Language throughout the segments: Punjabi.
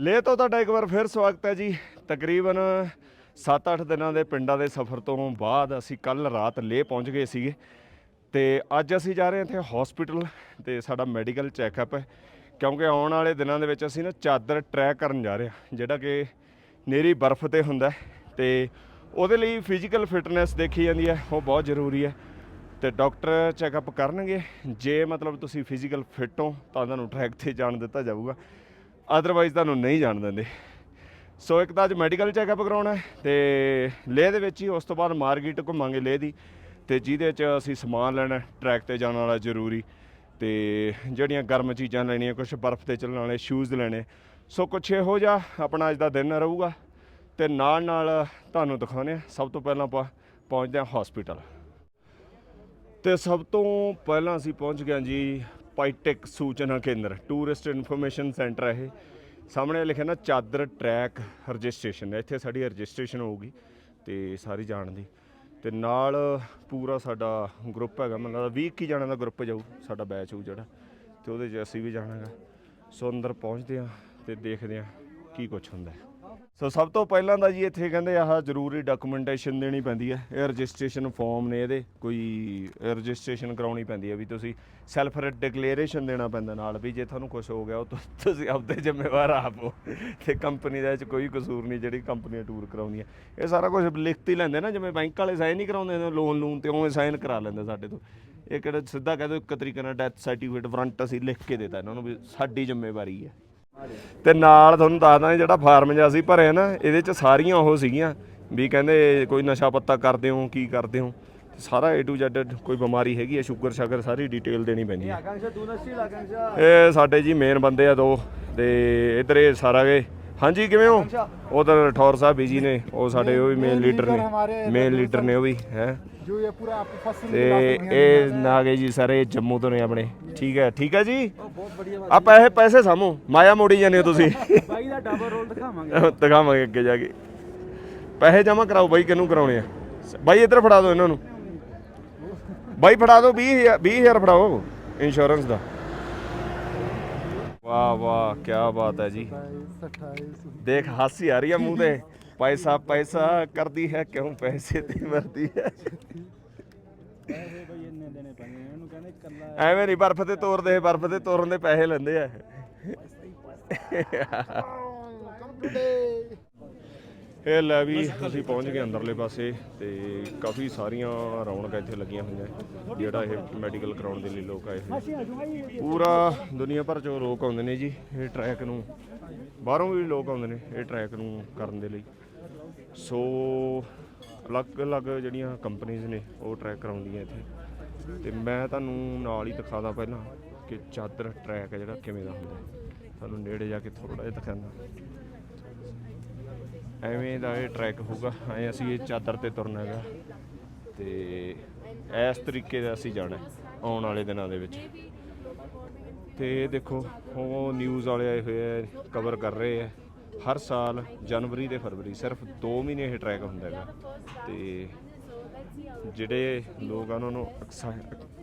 ਲੇ ਤੋਂ ਤੁਹਾਡਾ ਇੱਕ ਵਾਰ ਫਿਰ ਸਵਾਗਤ ਹੈ ਜੀ। ਤਕਰੀਬਨ 7-8 ਦਿਨਾਂ ਦੇ ਪਿੰਡਾਂ ਦੇ ਸਫ਼ਰ ਤੋਂ ਬਾਅਦ ਅਸੀਂ ਕੱਲ ਰਾਤ ਲੇ ਪਹੁੰਚ ਗਏ ਸੀਗੇ। ਤੇ ਅੱਜ ਅਸੀਂ ਜਾ ਰਹੇ ਹਾਂ ਇੱਥੇ ਹਸਪੀਟਲ ਤੇ ਸਾਡਾ ਮੈਡੀਕਲ ਚੈੱਕਅਪ ਹੈ। ਕਿਉਂਕਿ ਆਉਣ ਵਾਲੇ ਦਿਨਾਂ ਦੇ ਵਿੱਚ ਅਸੀਂ ਨਾ ਚਾਦਰ ਟਰੈਕ ਕਰਨ ਜਾ ਰਹੇ ਹਾਂ, ਜਿਹੜਾ ਕਿ ਨੇਰੀ ਬਰਫ਼ ਤੇ ਹੁੰਦਾ ਹੈ। ਤੇ ਉਹਦੇ ਲਈ ਫਿਜ਼ੀਕਲ ਫਿਟਨੈਸ ਦੇਖੀ ਜਾਂਦੀ ਹੈ, ਉਹ ਬਹੁਤ ਜ਼ਰੂਰੀ ਹੈ। ਤੇ ਡਾਕਟਰ ਚੈੱਕਅਪ ਕਰਨਗੇ। ਜੇ ਮਤਲਬ ਤੁਸੀਂ ਫਿਜ਼ੀਕਲ ਫਿਟ ਹੋ, ਤਾਂ ਤੁਹਾਨੂੰ ਟਰੈਕ ਤੇ ਜਾਣ ਦਿੱਤਾ ਜਾਊਗਾ। ਅਦਰਵਾਈਜ਼ ਤੁਹਾਨੂੰ ਨਹੀਂ ਜਾਣ ਦਿੰਦੇ। ਸੋ ਇੱਕ ਤਾਂ ਅੱਜ ਮੈਡੀਕਲ ਚੈੱਕਅਪ ਕਰਾਉਣਾ ਹੈ ਤੇ ਲੇਹ ਦੇ ਵਿੱਚ ਹੀ ਉਸ ਤੋਂ ਬਾਅਦ ਮਾਰਕੀਟ ਘੁੰਮਾਂਗੇ ਲੇਹ ਦੀ ਤੇ ਜਿਹਦੇ 'ਚ ਅਸੀਂ ਸਮਾਨ ਲੈਣਾ ਟਰੈਕ ਤੇ ਜਾਣ ਵਾਲਾ ਜ਼ਰੂਰੀ। ਤੇ ਜਿਹੜੀਆਂ ਗਰਮ ਚੀਜ਼ਾਂ ਲੈਣੀਆਂ ਕੁਝ ਬਰਫ਼ ਤੇ ਚੱਲਣ ਵਾਲੇ ਸ਼ੂਜ਼ ਲੈਣੇ। ਸੋ ਕੁਛ ਇਹੋ ਜਿਹਾ ਆਪਣਾ ਅੱਜ ਦਾ ਦਿਨ ਰਹੂਗਾ ਤੇ ਨਾਲ ਨਾਲ ਤੁਹਾਨੂੰ ਦਿਖਾਉਂਦੇ ਹਾਂ। ਸਭ ਤੋਂ ਪਹਿਲਾਂ ਆਪਾਂ ਪਹੁੰਚਦੇ ਹਾਂ ਹਸਪੀਟਲ ਤੇ ਸਭ ਤੋਂ ਪਹਿਲਾਂ ਅਸੀਂ ਪਹੁੰਚ ਗਏ ਜੀ ਪਾਈਟੈਕ ਸੂਚਨਾ ਕੇਂਦਰ, ਟੂਰਿਸਟ ਇਨਫੋਰਮੇਸ਼ਨ ਸੈਂਟਰ ਹੈ ਇਹ। ਸਾਹਮਣੇ ਲਿਖਿਆ ਨਾ, ਚਾਦਰ ਟਰੈਕ ਰਜਿਸਟ੍ਰੇਸ਼ਨ ਇੱਥੇ ਸਾਡੀ ਰਜਿਸਟ੍ਰੇਸ਼ਨ ਹੋਊਗੀ ਤੇ ਸਾਰੀ ਜਾਣ ਦੀ। ਤੇ ਨਾਲ ਪੂਰਾ ਸਾਡਾ ਗਰੁੱਪ ਹੈਗਾ, ਮੈਨੂੰ ਲੱਗਦਾ 20 ਕੀ ਜਾਣਾਂ ਦਾ ਗਰੁੱਪ ਜਾਊ, ਸਾਡਾ ਬੈਚ ਹੋਊ ਜਿਹੜਾ। ਤੇ ਉਹਦੇ 'ਚ ਅਸੀਂ ਵੀ ਜਾਣਾਗਾ। ਸੋ ਅੰਦਰ ਪਹੁੰਚਦੇ ਆ ਤੇ ਦੇਖਦੇ ਆ ਕੀ ਕੁਝ ਹੁੰਦਾ ਹੈ। ਸੋ ਸਭ ਤੋਂ ਪਹਿਲਾਂ ਤਾਂ ਜੀ ਇੱਥੇ ਕਹਿੰਦੇ ਆਹ ਜ਼ਰੂਰੀ ਡਾਕੂਮੈਂਟੇਸ਼ਨ ਦੇਣੀ ਪੈਂਦੀ ਹੈ। ਇਹ ਰਜਿਸਟ੍ਰੇਸ਼ਨ ਫਾਰਮ ਨੇ ਇਹਦੇ, ਕੋਈ ਰਜਿਸਟ੍ਰੇਸ਼ਨ ਕਰਾਉਣੀ ਪੈਂਦੀ ਹੈ ਵੀ ਤੁਸੀਂ ਸੈਲਫ ਡਿਕਲੇਰੇਸ਼ਨ ਦੇਣਾ ਪੈਂਦਾ ਨਾਲ ਵੀ ਜੇ ਤੁਹਾਨੂੰ ਕੁਝ ਹੋ ਗਿਆ ਉਹ ਤੁਸੀਂ ਆਪਦੇ ਜ਼ਿੰਮੇਵਾਰ ਆਪ ਹੋ। ਤੇ ਕੰਪਨੀ ਦਾ ਇਹ 'ਚ ਕੋਈ ਕਸੂਰ ਨਹੀਂ ਜਿਹੜੀ ਕੰਪਨੀਆਂ ਟੂਰ ਕਰਾਉਂਦੀਆਂ ਇਹ ਸਾਰਾ ਕੁਝ ਲਿਖਤੀ ਲੈਂਦੇ ਨਾ, ਜਿਵੇਂ ਬੈਂਕ ਵਾਲੇ ਸਾਈਨ ਨਹੀਂ ਕਰਾਉਂਦੇ ਲੋਨ ਲੂਨ ਤੇ ਉਵੇਂ ਸਾਈਨ ਕਰਾ ਲੈਂਦੇ ਸਾਡੇ ਤੋਂ। ਇਹ ਕਿਹੜਾ ਸਿੱਧਾ ਕਹਿ ਦਿਓ ਇੱਕ ਤਰੀਕੇ ਨਾਲ ਡੈਥ ਸਰਟੀਫਿਕੇਟ ਵਾਰੰਟ ਅਸੀਂ ਲਿਖ ਕੇ ਦੇਤਾ ਇਹਨਾਂ ਨੂੰ ਵੀ ਸਾਡੀ ਜ਼ਿੰਮੇਵਾਰੀ ਹੈ। ਤੇ ਨਾਲ ਤੁਹਾਨੂੰ ਦੱਸਦਾ ਜਿਹੜਾ ਫਾਰਮ ਜਿਹਾ ਅਸੀਂ ਭਰਿਆ ਨਾ ਇਹਦੇ ਚ ਸਾਰੀਆਂ ਉਹ ਸੀਗੀਆਂ ਵੀ ਕਹਿੰਦੇ ਕੋਈ ਨਸ਼ਾ ਪੱਤਾ ਕਰਦੇ ਹੋ ਕੀ ਕਰਦੇ ਹੋ ਸਾਰਾ ਏ ਟੂ Z ਕੋਈ ਬਿਮਾਰੀ ਹੈਗੀ ਹੈ ਸ਼ੂਗਰ ਸ਼ਾਗਰ ਸਾਰੀ ਡਿਟੇਲ ਦੇਣੀ ਪੈਂਦੀ ਹੈ ਇਹ ਸਾਡੇ ਜੀ ਮੇਨ ਬੰਦੇ ਆ ਦੋ ਤੇ ਇਧਰ ਸਾਰਾ ਗਏ ਹਾਂਜੀ ਕਿਵੇਂ ਹੋ? ਉਧਰ ਠੌਰ ਸਾਹਿਬ ਬੀਜੀ ਨੇ ਉਹ ਸਾਡੇ ਉਹ ਵੀ ਮੇਨ ਲੀਡਰ ਨੇ। ਮੇਨ ਲੀਡਰ ਨੇ ਉਹ ਵੀ ਹੈ। ਜੋ ਇਹ ਪੂਰਾ ਆਪ ਫਸਲ ਤੇ ਇਹ ਨਾਗੇ ਜੀ ਸਾਰੇ ਜੰਮੂ ਤੋਂ ਨੇ ਆਪਣੇ। ਠੀਕ ਹੈ ਠੀਕ ਹੈ ਜੀ? ਬਹੁਤ ਬੜੀਆ ਆ ਪੈਸੇ ਪੈਸੇ ਸਾਮੋ ਮਾਇਆ ਮੋੜੀ ਜਾਂਦੇ ਹੋ ਤੁਸੀਂ। ਬਾਈ ਦਾ ਡਬਲ ਰੋਲ ਦਿਖਾਵਾਂਗੇ। ਦਿਖਾਵਾਂਗੇ ਅੱਗੇ ਜਾ ਕੇ। ਪੈਸੇ ਜਮ੍ਹਾਂ ਕਰਾਓ ਬਾਈ ਕਿਹਨੂੰ ਕਰਾਉਣੇ ਆ? ਬਾਈ ਇੱਧਰ ਫੜਾ ਦਿਓ ਇਹਨਾਂ ਨੂੰ। ਬਾਈ ਫੜਾ ਦਿਓ 20000 20000 ਫੜਾਓ। ਇੰਸ਼ੋਰੈਂਸ ਦਾ। ਵਾਹ ਵਾਹ ਕੀ ਬਾਤ ਹੈ ਜੀ। 27 ਦੇਖ, ਹਾਸੀ ਆ ਰਹੀ ਹੈ ਮੂੰਹ ਤੇ। ਪੈਸਾ ਪੈਸਾ ਕਰਦੀ ਹੈ, ਕਿਉਂ ਪੈਸੇ ਤੇ ਮਰਦੀ ਹੈ? ਪੈਸੇ ਬਈ ਇੰਨੇ ਦੇਣੇ ਪੈਣੇ ਇਹਨੂੰ ਕਹਿੰਦੇ ਕੱਲਾ ਐਵੇਂ ਨਹੀਂ, ਬਰਫ਼ ਤੇ ਤੋਰਦੇ, ਬਰਫ਼ ਤੇ ਤੋਰਨ ਦੇ ਪੈਸੇ ਲੈਂਦੇ ਆ। ਇਹ ਲੈ ਵੀ ਅਸੀਂ ਪਹੁੰਚ ਗਏ ਅੰਦਰਲੇ ਪਾਸੇ ਤੇ ਕਾਫੀ ਸਾਰੀਆਂ ਰੌਣਕਾਂ ਇੱਥੇ ਲੱਗੀਆਂ ਹੋਈਆਂ ਜਿਹੜਾ ਇਹ ਮੈਡੀਕਲ ਕਰਾਉਣ ਦੇ ਲਈ ਲੋਕ ਆਏ ਹੋਏ ਪੂਰਾ ਦੁਨੀਆ ਭਰ ਚੋਂ ਲੋਕ ਆਉਂਦੇ ਨੇ ਜੀ ਇਹ ਟਰੈਕ ਨੂੰ। ਬਾਹਰੋਂ ਵੀ ਲੋਕ ਆਉਂਦੇ ਨੇ ਇਹ ਟਰੈਕ ਨੂੰ ਕਰਨ ਦੇ ਲਈ। ਸੋ ਅਲੱਗ-ਅਲੱਗ ਜਿਹੜੀਆਂ ਕੰਪਨੀਆਂ ਨੇ ਉਹ ਟਰੈਕ ਕਰਾਉਂਦੀਆਂ ਇੱਥੇ। ਤੇ ਮੈਂ ਤੁਹਾਨੂੰ ਨਾਲ ਹੀ ਦਿਖਾਦਾ ਪਹਿਲਾਂ ਕਿ ਚਾਦਰ ਟਰੈਕ ਹੈ ਜਿਹੜਾ ਕਿਵੇਂ ਦਾ ਹੁੰਦਾ ਹੈ। ਤੁਹਾਨੂੰ ਨੇੜੇ ਜਾ ਕੇ ਥੋੜਾ ਜਿਹਾ ਦਿਖਾਉਂਦਾ। ਐਵੇਂ ਦਾ ਇਹ ਟਰੈਕ ਹੋਊਗਾ। ਐ ਅਸੀਂ ਇਹ ਚਾਦਰ ਤੇ ਤੁਰਨਾ ਹੈਗਾ। ਤੇ ਇਸ ਤਰੀਕੇ ਦਾ ਅਸੀਂ ਜਾਣਾ ਆਉਣ ਵਾਲੇ ਦਿਨਾਂ ਦੇ ਵਿੱਚ। ਤੇ ਦੇਖੋ ਉਹ ਨਿਊਜ਼ ਵਾਲੇ ਆਏ ਹੋਏ ਆ ਕਵਰ ਕਰ ਰਹੇ ਆ। ਹਰ ਸਾਲ ਜਨਵਰੀ ਤੇ ਫਰਵਰੀ ਸਿਰਫ 2 ਮਹੀਨੇ ਇਹ ਟਰੈਕ ਹੁੰਦਾ ਹੈਗਾ। ਤੇ ਜਿਹੜੇ ਲੋਕ ਆ ਉਹਨਾਂ ਨੂੰ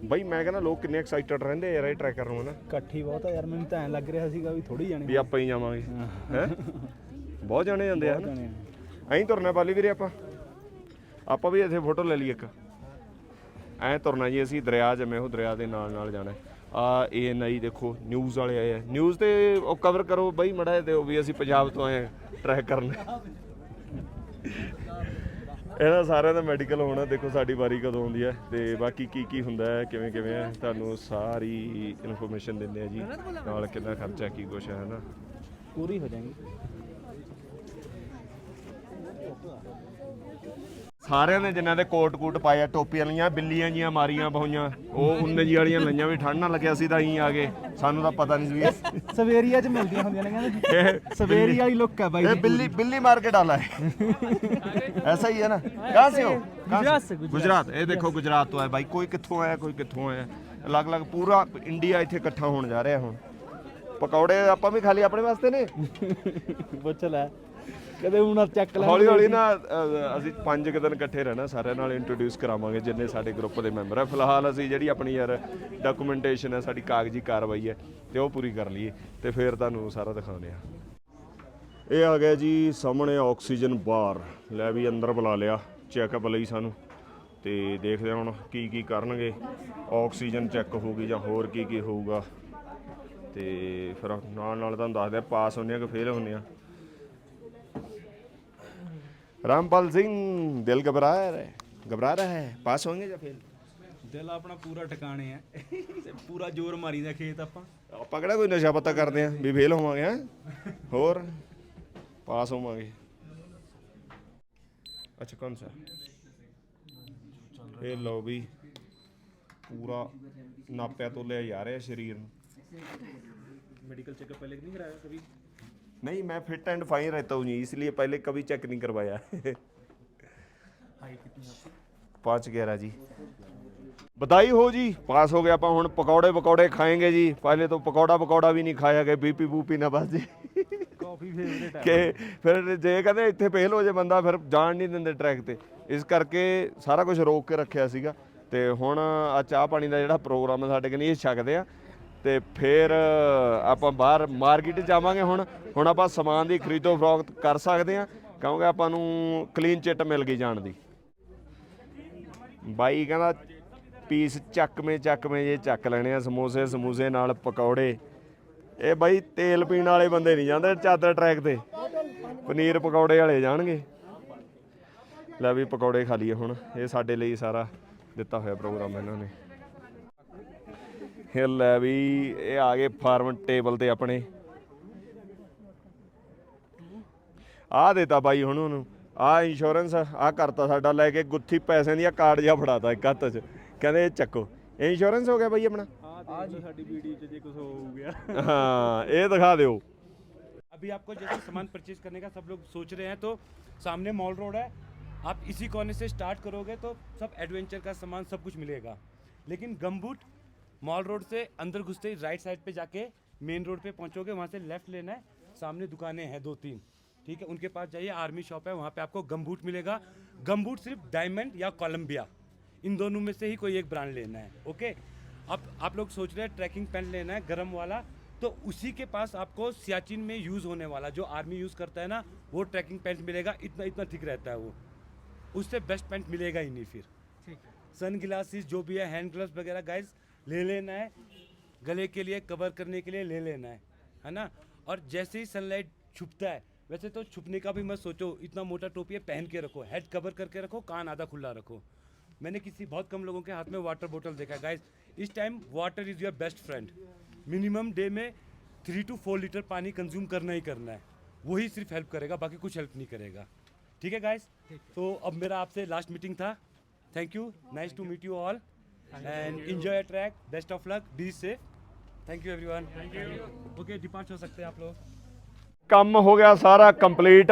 ਬਈ ਮੈਂ ਕਹਿੰਦਾ ਲੋਕ ਕਿੰਨੇ ਐਕਸਾਈਟਡ ਰਹਿੰਦੇ ਯਾਰ ਇਹ ਟਰੈਕ ਕਰਨ ਨੂੰ ਨਾ ਇਕੱਠੀ ਬਹੁਤ ਆ ਯਾਰ ਮੈਨੂੰ ਤਾਂ ਐਂ ਲੱਗ ਰਿਹਾ ਸੀਗਾ ਵੀ ਥੋੜੀ ਜਾਣੇ ਵੀ ਆਪਾਂ ਹੀ ਜਾਵਾਂਗੇ। ਹੈ? ਬਹੁਤ ਜਾਣੇ ਜਾਂਦੇ ਆ ਨਾ ਐਂ ਤੁਰਨਾ ਪਾਲੀ ਵੀਰੇ ਆਪਾਂ। ਆਪਾਂ ਵੀ ਇੱਥੇ ਫੋਟੋ ਲੈ ਲਈ ਇੱਕ। ਐਂ ਤੁਰਨਾ ਜੀ ਅਸੀਂ ਦਰਿਆ ਜਮੇ ਉਹ ਦਰਿਆ ਦੇ ਨਾਲ ਨਾਲ ਜਾਣਾ। ਆ ਏਐਨਆਈ ਦੇਖੋ ਨਿਊਜ਼ ਵਾਲੇ ਆਏ ਆ। ਨਿਊਜ਼ ਤੇ ਉਹ ਕਵਰ ਕਰੋ ਬਈ ਮੜਾ ਦਿਓ ਵੀ ਅਸੀਂ ਪੰਜਾਬ ਤੋਂ ਆਏ ਟਰੈਕ ਕਰਨ। ਇਹਨਾਂ ਸਾਰਿਆਂ ਦਾ ਮੈਡੀਕਲ ਹੋਣਾ ਦੇਖੋ ਸਾਡੀ ਵਾਰੀ ਕਦੋਂ ਆਉਂਦੀ ਹੈ ਤੇ ਬਾਕੀ ਕੀ ਕੀ ਹੁੰਦਾ ਹੈ ਕਿਵੇਂ ਕਿਵੇਂ ਹੈ ਤੁਹਾਨੂੰ ਸਾਰੀ ਇਨਫੋਰਮੇਸ਼ਨ ਦਿੰਦੇ ਆ ਜੀ। ਨਾਲ ਕਿੰਨਾ ਖਰਚਾ ਕੀ ਕੁਛ ਹੈ ਨਾ ਪੂਰੀ ਹੋ ਜਾਏਗੀ। ਸਾਰਿਆਂ ਨੇ ਜਿਨ੍ਹਾਂ ਦੇ ਕੋਟ ਕੂਟ ਪਾਇਆ ਟੋਪੀਆਂ ਲਈਆਂ ਬਿੱਲੀਆਂ ਜੀਆਂ ਮਾਰੀਆਂ ਬਹੁਈਆਂ ਉਹ ਉਨੇ ਜੀ ਵਾਲੀਆਂ ਲਈਆਂ ਵੀ ਠੰਡ ਨਾ ਲੱਗਿਆ ਸੀ ਤਾਂ ਹੀ ਆ ਗਏ। ਸਾਨੂੰ ਤਾਂ ਪਤਾ ਨਹੀਂ ਸੀ ਸਵੇਰੀਆ ਚ ਮਿਲਦੀਆਂ ਹੁੰਦੀਆਂ ਨੇ ਕਹਿੰਦੇ। ਸਵੇਰੀ ਵਾਲੀ ਲੁੱਕ ਹੈ ਬਾਈ ਇਹ ਬਿੱਲੀ ਬਿੱਲੀ ਮਾਰਕੀਟ ਵਾਲਾ ਹੈ। ਐਸਾ ਹੀ ਹੈ ਨਾ। ਕਹਾਂ ਸੇ ਹੋ? ਗੁਜਰਾਤ ਇਹ ਦੇਖੋ ਗੁਜਰਾਤ ਤੋਂ ਆਇਆ ਬਾਈ। ਕੋਈ ਕਿੱਥੋਂ ਆਇਆ ਕੋਈ ਕਿੱਥੋਂ ਆਇਆ। ਅਲੱਗ-ਅਲੱਗ ਪੂਰਾ ਇੰਡੀਆ ਇੱਥੇ ਇਕੱਠਾ ਹੋਣ ਜਾ ਰਿਹਾ ਹੁਣ। ਪਕੌੜੇ ਆਪਾਂ ਵੀ ਖਾਲੀ ਆਪਣੇ ਵਾਸਤੇ ਨੇ? ਪੁੱਛ ਲੈ। ਕਦੇ ਹੁਣ ਚੱਕ ਲੈ ਹੌਲੀ ਹੌਲੀ ਨਾ ਅ, ਅਸੀਂ ਪੰਜ ਕੁ ਦਿਨ ਇਕੱਠੇ ਰਹਿਣਾ ਸਾਰਿਆਂ ਨਾਲ ਇੰਟਰੋਡਿਊਸ ਕਰਾਵਾਂਗੇ ਜਿੰਨੇ ਸਾਡੇ ਗਰੁੱਪ ਦੇ ਮੈਂਬਰ ਆ। ਫਿਲਹਾਲ ਅਸੀਂ ਜਿਹੜੀ ਆਪਣੀ ਯਾਰ ਡਾਕੂਮੈਂਟੇਸ਼ਨ ਹੈ ਸਾਡੀ ਕਾਗਜ਼ੀ ਕਾਰਵਾਈ ਹੈ ਤੇ ਉਹ ਪੂਰੀ ਕਰ ਲਈਏ ਤੇ ਫਿਰ ਤੁਹਾਨੂੰ ਸਾਰਾ ਦਿਖਾਉਂਦੇ ਆ ਇਹ ਆ ਗਿਆ ਜੀ ਸਾਹਮਣੇ ਆਕਸੀਜਨ ਬਾਰ। ਲੈ ਵੀ ਅੰਦਰ ਬੁਲਾ ਲਿਆ ਚੈੱਕਅਪ ਲਈ ਸਾਨੂੰ ਤੇ ਦੇਖਦੇ ਹਾਂ ਹੁਣ ਕੀ ਕੀ ਕਰਨਗੇ। ਆਕਸੀਜਨ ਚੈੱਕ ਹੋਊਗੀ ਜਾਂ ਹੋਰ ਕੀ ਕੀ ਹੋਊਗਾ। ਤੇ ਫਿਰ ਨਾਲ ਨਾਲ ਤੁਹਾਨੂੰ ਦੱਸਦੇ ਆ ਪਾਸ ਹੁੰਦੇ ਆ ਕਿ ਫੇਲ ਹੁੰਦੇ ਆ ਰਾਮਪਾਲ ਸਿੰਘ ਦਿਲ ਘਬਰਾ ਰਿਹਾ ਹੈ ਘਬਰਾ ਰਿਹਾ ਹੈ ਪਾਸ ਹੋਣਗੇ ਜਾਂ ਫੇਲ ਦਿਲ ਆਪਣਾ ਪੂਰਾ ਟਿਕਾਣੇ ਆ ਤੇ ਪੂਰਾ ਜ਼ੋਰ ਮਾਰੀਦਾ ਖੇਤ ਆਪਾਂ ਆਪਾਂ ਕਿਹੜਾ ਕੋਈ ਨਸ਼ਾ ਪੱਤਾ ਕਰਦੇ ਆ ਵੀ ਫੇਲ ਹੋਵਾਂਗੇ ਹੈਂ ਹੋਰ ਪਾਸ ਹੋਵਾਂਗੇ ਅੱਛਾ ਕੌਣ ਸਾ ਇਹ ਲਓ ਵੀ ਪੂਰਾ ਨਾਪਿਆ ਤੋਲਿਆ ਜਾ ਰਿਹਾ ਸਰੀਰ ਨੂੰ मेडिकल चेकअप पहले नहीं कराया कभी नहीं मैं फिट एंड फाइन रहता हूँ जी इसलिए पहले कभी चेक नहीं करवाया ਹਾਈਟ ਕਿੰਨੀ ਹੈ पाँच ग्यारह जी बधाई हो जी पास हो गया अपन हूँ पकौड़े पकौड़े खाएंगे जी पहले तो पकौड़ा पकौड़ा भी नहीं खाया गया बीपी बूपी ना बस जी ਕਾਫੀ ਫੇਵਰੇਟ ਹੈ ਕਿ ਫਿਰ ਜੇ ਕਹਿੰਦੇ ਇੱਥੇ ਫੇਲ ਹੋ ਜੇ ਬੰਦਾ ਫਿਰ ਜਾਣ ਨਹੀਂ ਦਿੰਦੇ ਟਰੈਕ ਤੇ ਇਸ ਕਰਕੇ ਸਾਰਾ ਕੁਝ ਰੋਕ ਕੇ ਰੱਖਿਆ ਸੀਗਾ ਤੇ ਹੁਣ ਆ ਚਾਹ ਪਾਣੀ ਦਾ ਜਿਹੜਾ ਪ੍ਰੋਗਰਾਮ ਹੈ ਸਾਡੇ ਕਨੀ ਇਹ ਛਕਦੇ ਆ ਤੇ ਫਿਰ ਆਪਾਂ ਬਾਹਰ ਮਾਰਕੀਟ ਜਾਵਾਂਗੇ ਹੁਣ। ਹੁਣ ਆਪਾਂ ਸਮਾਨ ਦੀ ਖਰੀਦੋ ਫਰੋਖਤ ਕਰ ਸਕਦੇ ਆ ਕਿਉਂਕਿ ਆਪਾਂ ਨੂੰ ਕਲੀਨ ਚਿੱਟ ਮਿਲ ਗਈ ਜਾਣ ਦੀ। ਬਾਈ ਕਹਿੰਦਾ ਪੀਸ ਚੱਕਵੇਂ ਚੱਕਵੇਂ ਜੇ ਚੱਕ ਲੈਣੇ ਆ, ਸਮੋਸੇ ਸਮੂਸੇ ਨਾਲ ਪਕੌੜੇ। ਇਹ ਬਾਈ ਤੇਲ ਪੀਣ ਵਾਲੇ ਬੰਦੇ ਨਹੀਂ ਜਾਂਦੇ ਚਾਦਰ ਟਰੈਕ ਤੇ। ਪਨੀਰ ਪਕੌੜੇ ਵਾਲੇ ਜਾਣਗੇ। ਲੈ ਵੀ ਪਕੌੜੇ ਖਾ ਲਈਏ ਹੁਣ, ਇਹ ਸਾਡੇ ਲਈ ਸਾਰਾ ਦਿੱਤਾ ਹੋਇਆ ਪ੍ਰੋਗਰਾਮ ਇਹਨਾਂ ਨੇ। ਇਹ ਲੈ ਵੀ ਇਹ ਆ ਗਏ ਫਾਰਮ ਟੇਬਲ ਤੇ ਆਪਣੇ ਆ ਦੇਤਾ ਬਾਈ ਹੁਣ ਉਹਨੂੰ ਆ ਇੰਸ਼ੋਰੈਂਸ ਆ ਕਰਤਾ ਸਾਡਾ ਲੈ ਕੇ ਗੁੱਥੀ ਪੈਸਿਆਂ ਦੀਆਂ ਕਾਰਡ ਜਿਹਾ ਫੜਾਤਾ ਇੱਕ ਹੱਥ 'ਚ ਕਹਿੰਦੇ ਇਹ ਚੱਕੋ ਇਹ ਇੰਸ਼ੋਰੈਂਸ ਹੋ ਗਿਆ ਬਾਈ ਆਪਣਾ आज तो साडी वीडियो च जे कुछ हो गया ਹਾਂ ਇਹ ਦਿਖਾ ਦਿਓ अभी आपको जैसे सामान परचेज करने का सब लोग सोच रहे हैं तो सामने मॉल रोड है आप इसी कॉर्नर से स्टार्ट करोगे तो सब एडवेंचर का सामान सब कुछ मिलेगा लेकिन गमबूट मॉल रोड से अंदर घुसते ही राइट साइड पे जाके मेन रोड पे पहुंचोगे वहाँ से लेफ़्ट लेना है। सामने दुकानें हैं दो तीन ठीक है उनके पास जाइए आर्मी शॉप है वहाँ पे आपको गमबूट मिलेगा। गमबूट सिर्फ़ डायमंड या कोलम्बिया इन दोनों में से ही कोई एक ब्रांड लेना है ओके अब आप लोग सोच रहे हैं ट्रैकिंग पैंट लेना है गर्म वाला तो उसी के पास आपको सियाचिन में यूज़ होने वाला जो आर्मी यूज़ करता है ना वो ट्रैकिंग पैंट मिलेगा। इतना इतना थिक रहता है वो। उससे बेस्ट पैंट मिलेगा ही नहीं फिर। ठीक है। सन ग्लासेस जो भी है हैंड ग्लव्स वगैरह गाइस ले लेना है गले के लिए कवर करने के लिए ले लेना है है ना? और जैसे ही सनलाइट छुपता है वैसे तो छुपने का भी मत सोचो इतना मोटा टोपी है पहन के रखो हेड कवर करके रखो कान आधा खुला रखो। मैंने किसी बहुत कम लोगों के हाथ में वाटर बोतल देखा गाइस इस time water is your best friend minimum day में थ्री टू फोर लीटर पानी कंज्यूम करना ही करना है। वही सिर्फ़ हेल्प करेगा बाकी कुछ हेल्प नहीं करेगा। ठीक है गाइस तो अब मेरा आपसे लास्ट मीटिंग था। Thank you nice to meet you all and enjoy your track best of luck be safe thank you everyone thank you okay depart हो सकते हैं आप लोग ਕੰਮ ਹੋ ਗਿਆ ਸਾਰਾ ਕੰਪਲੀਟ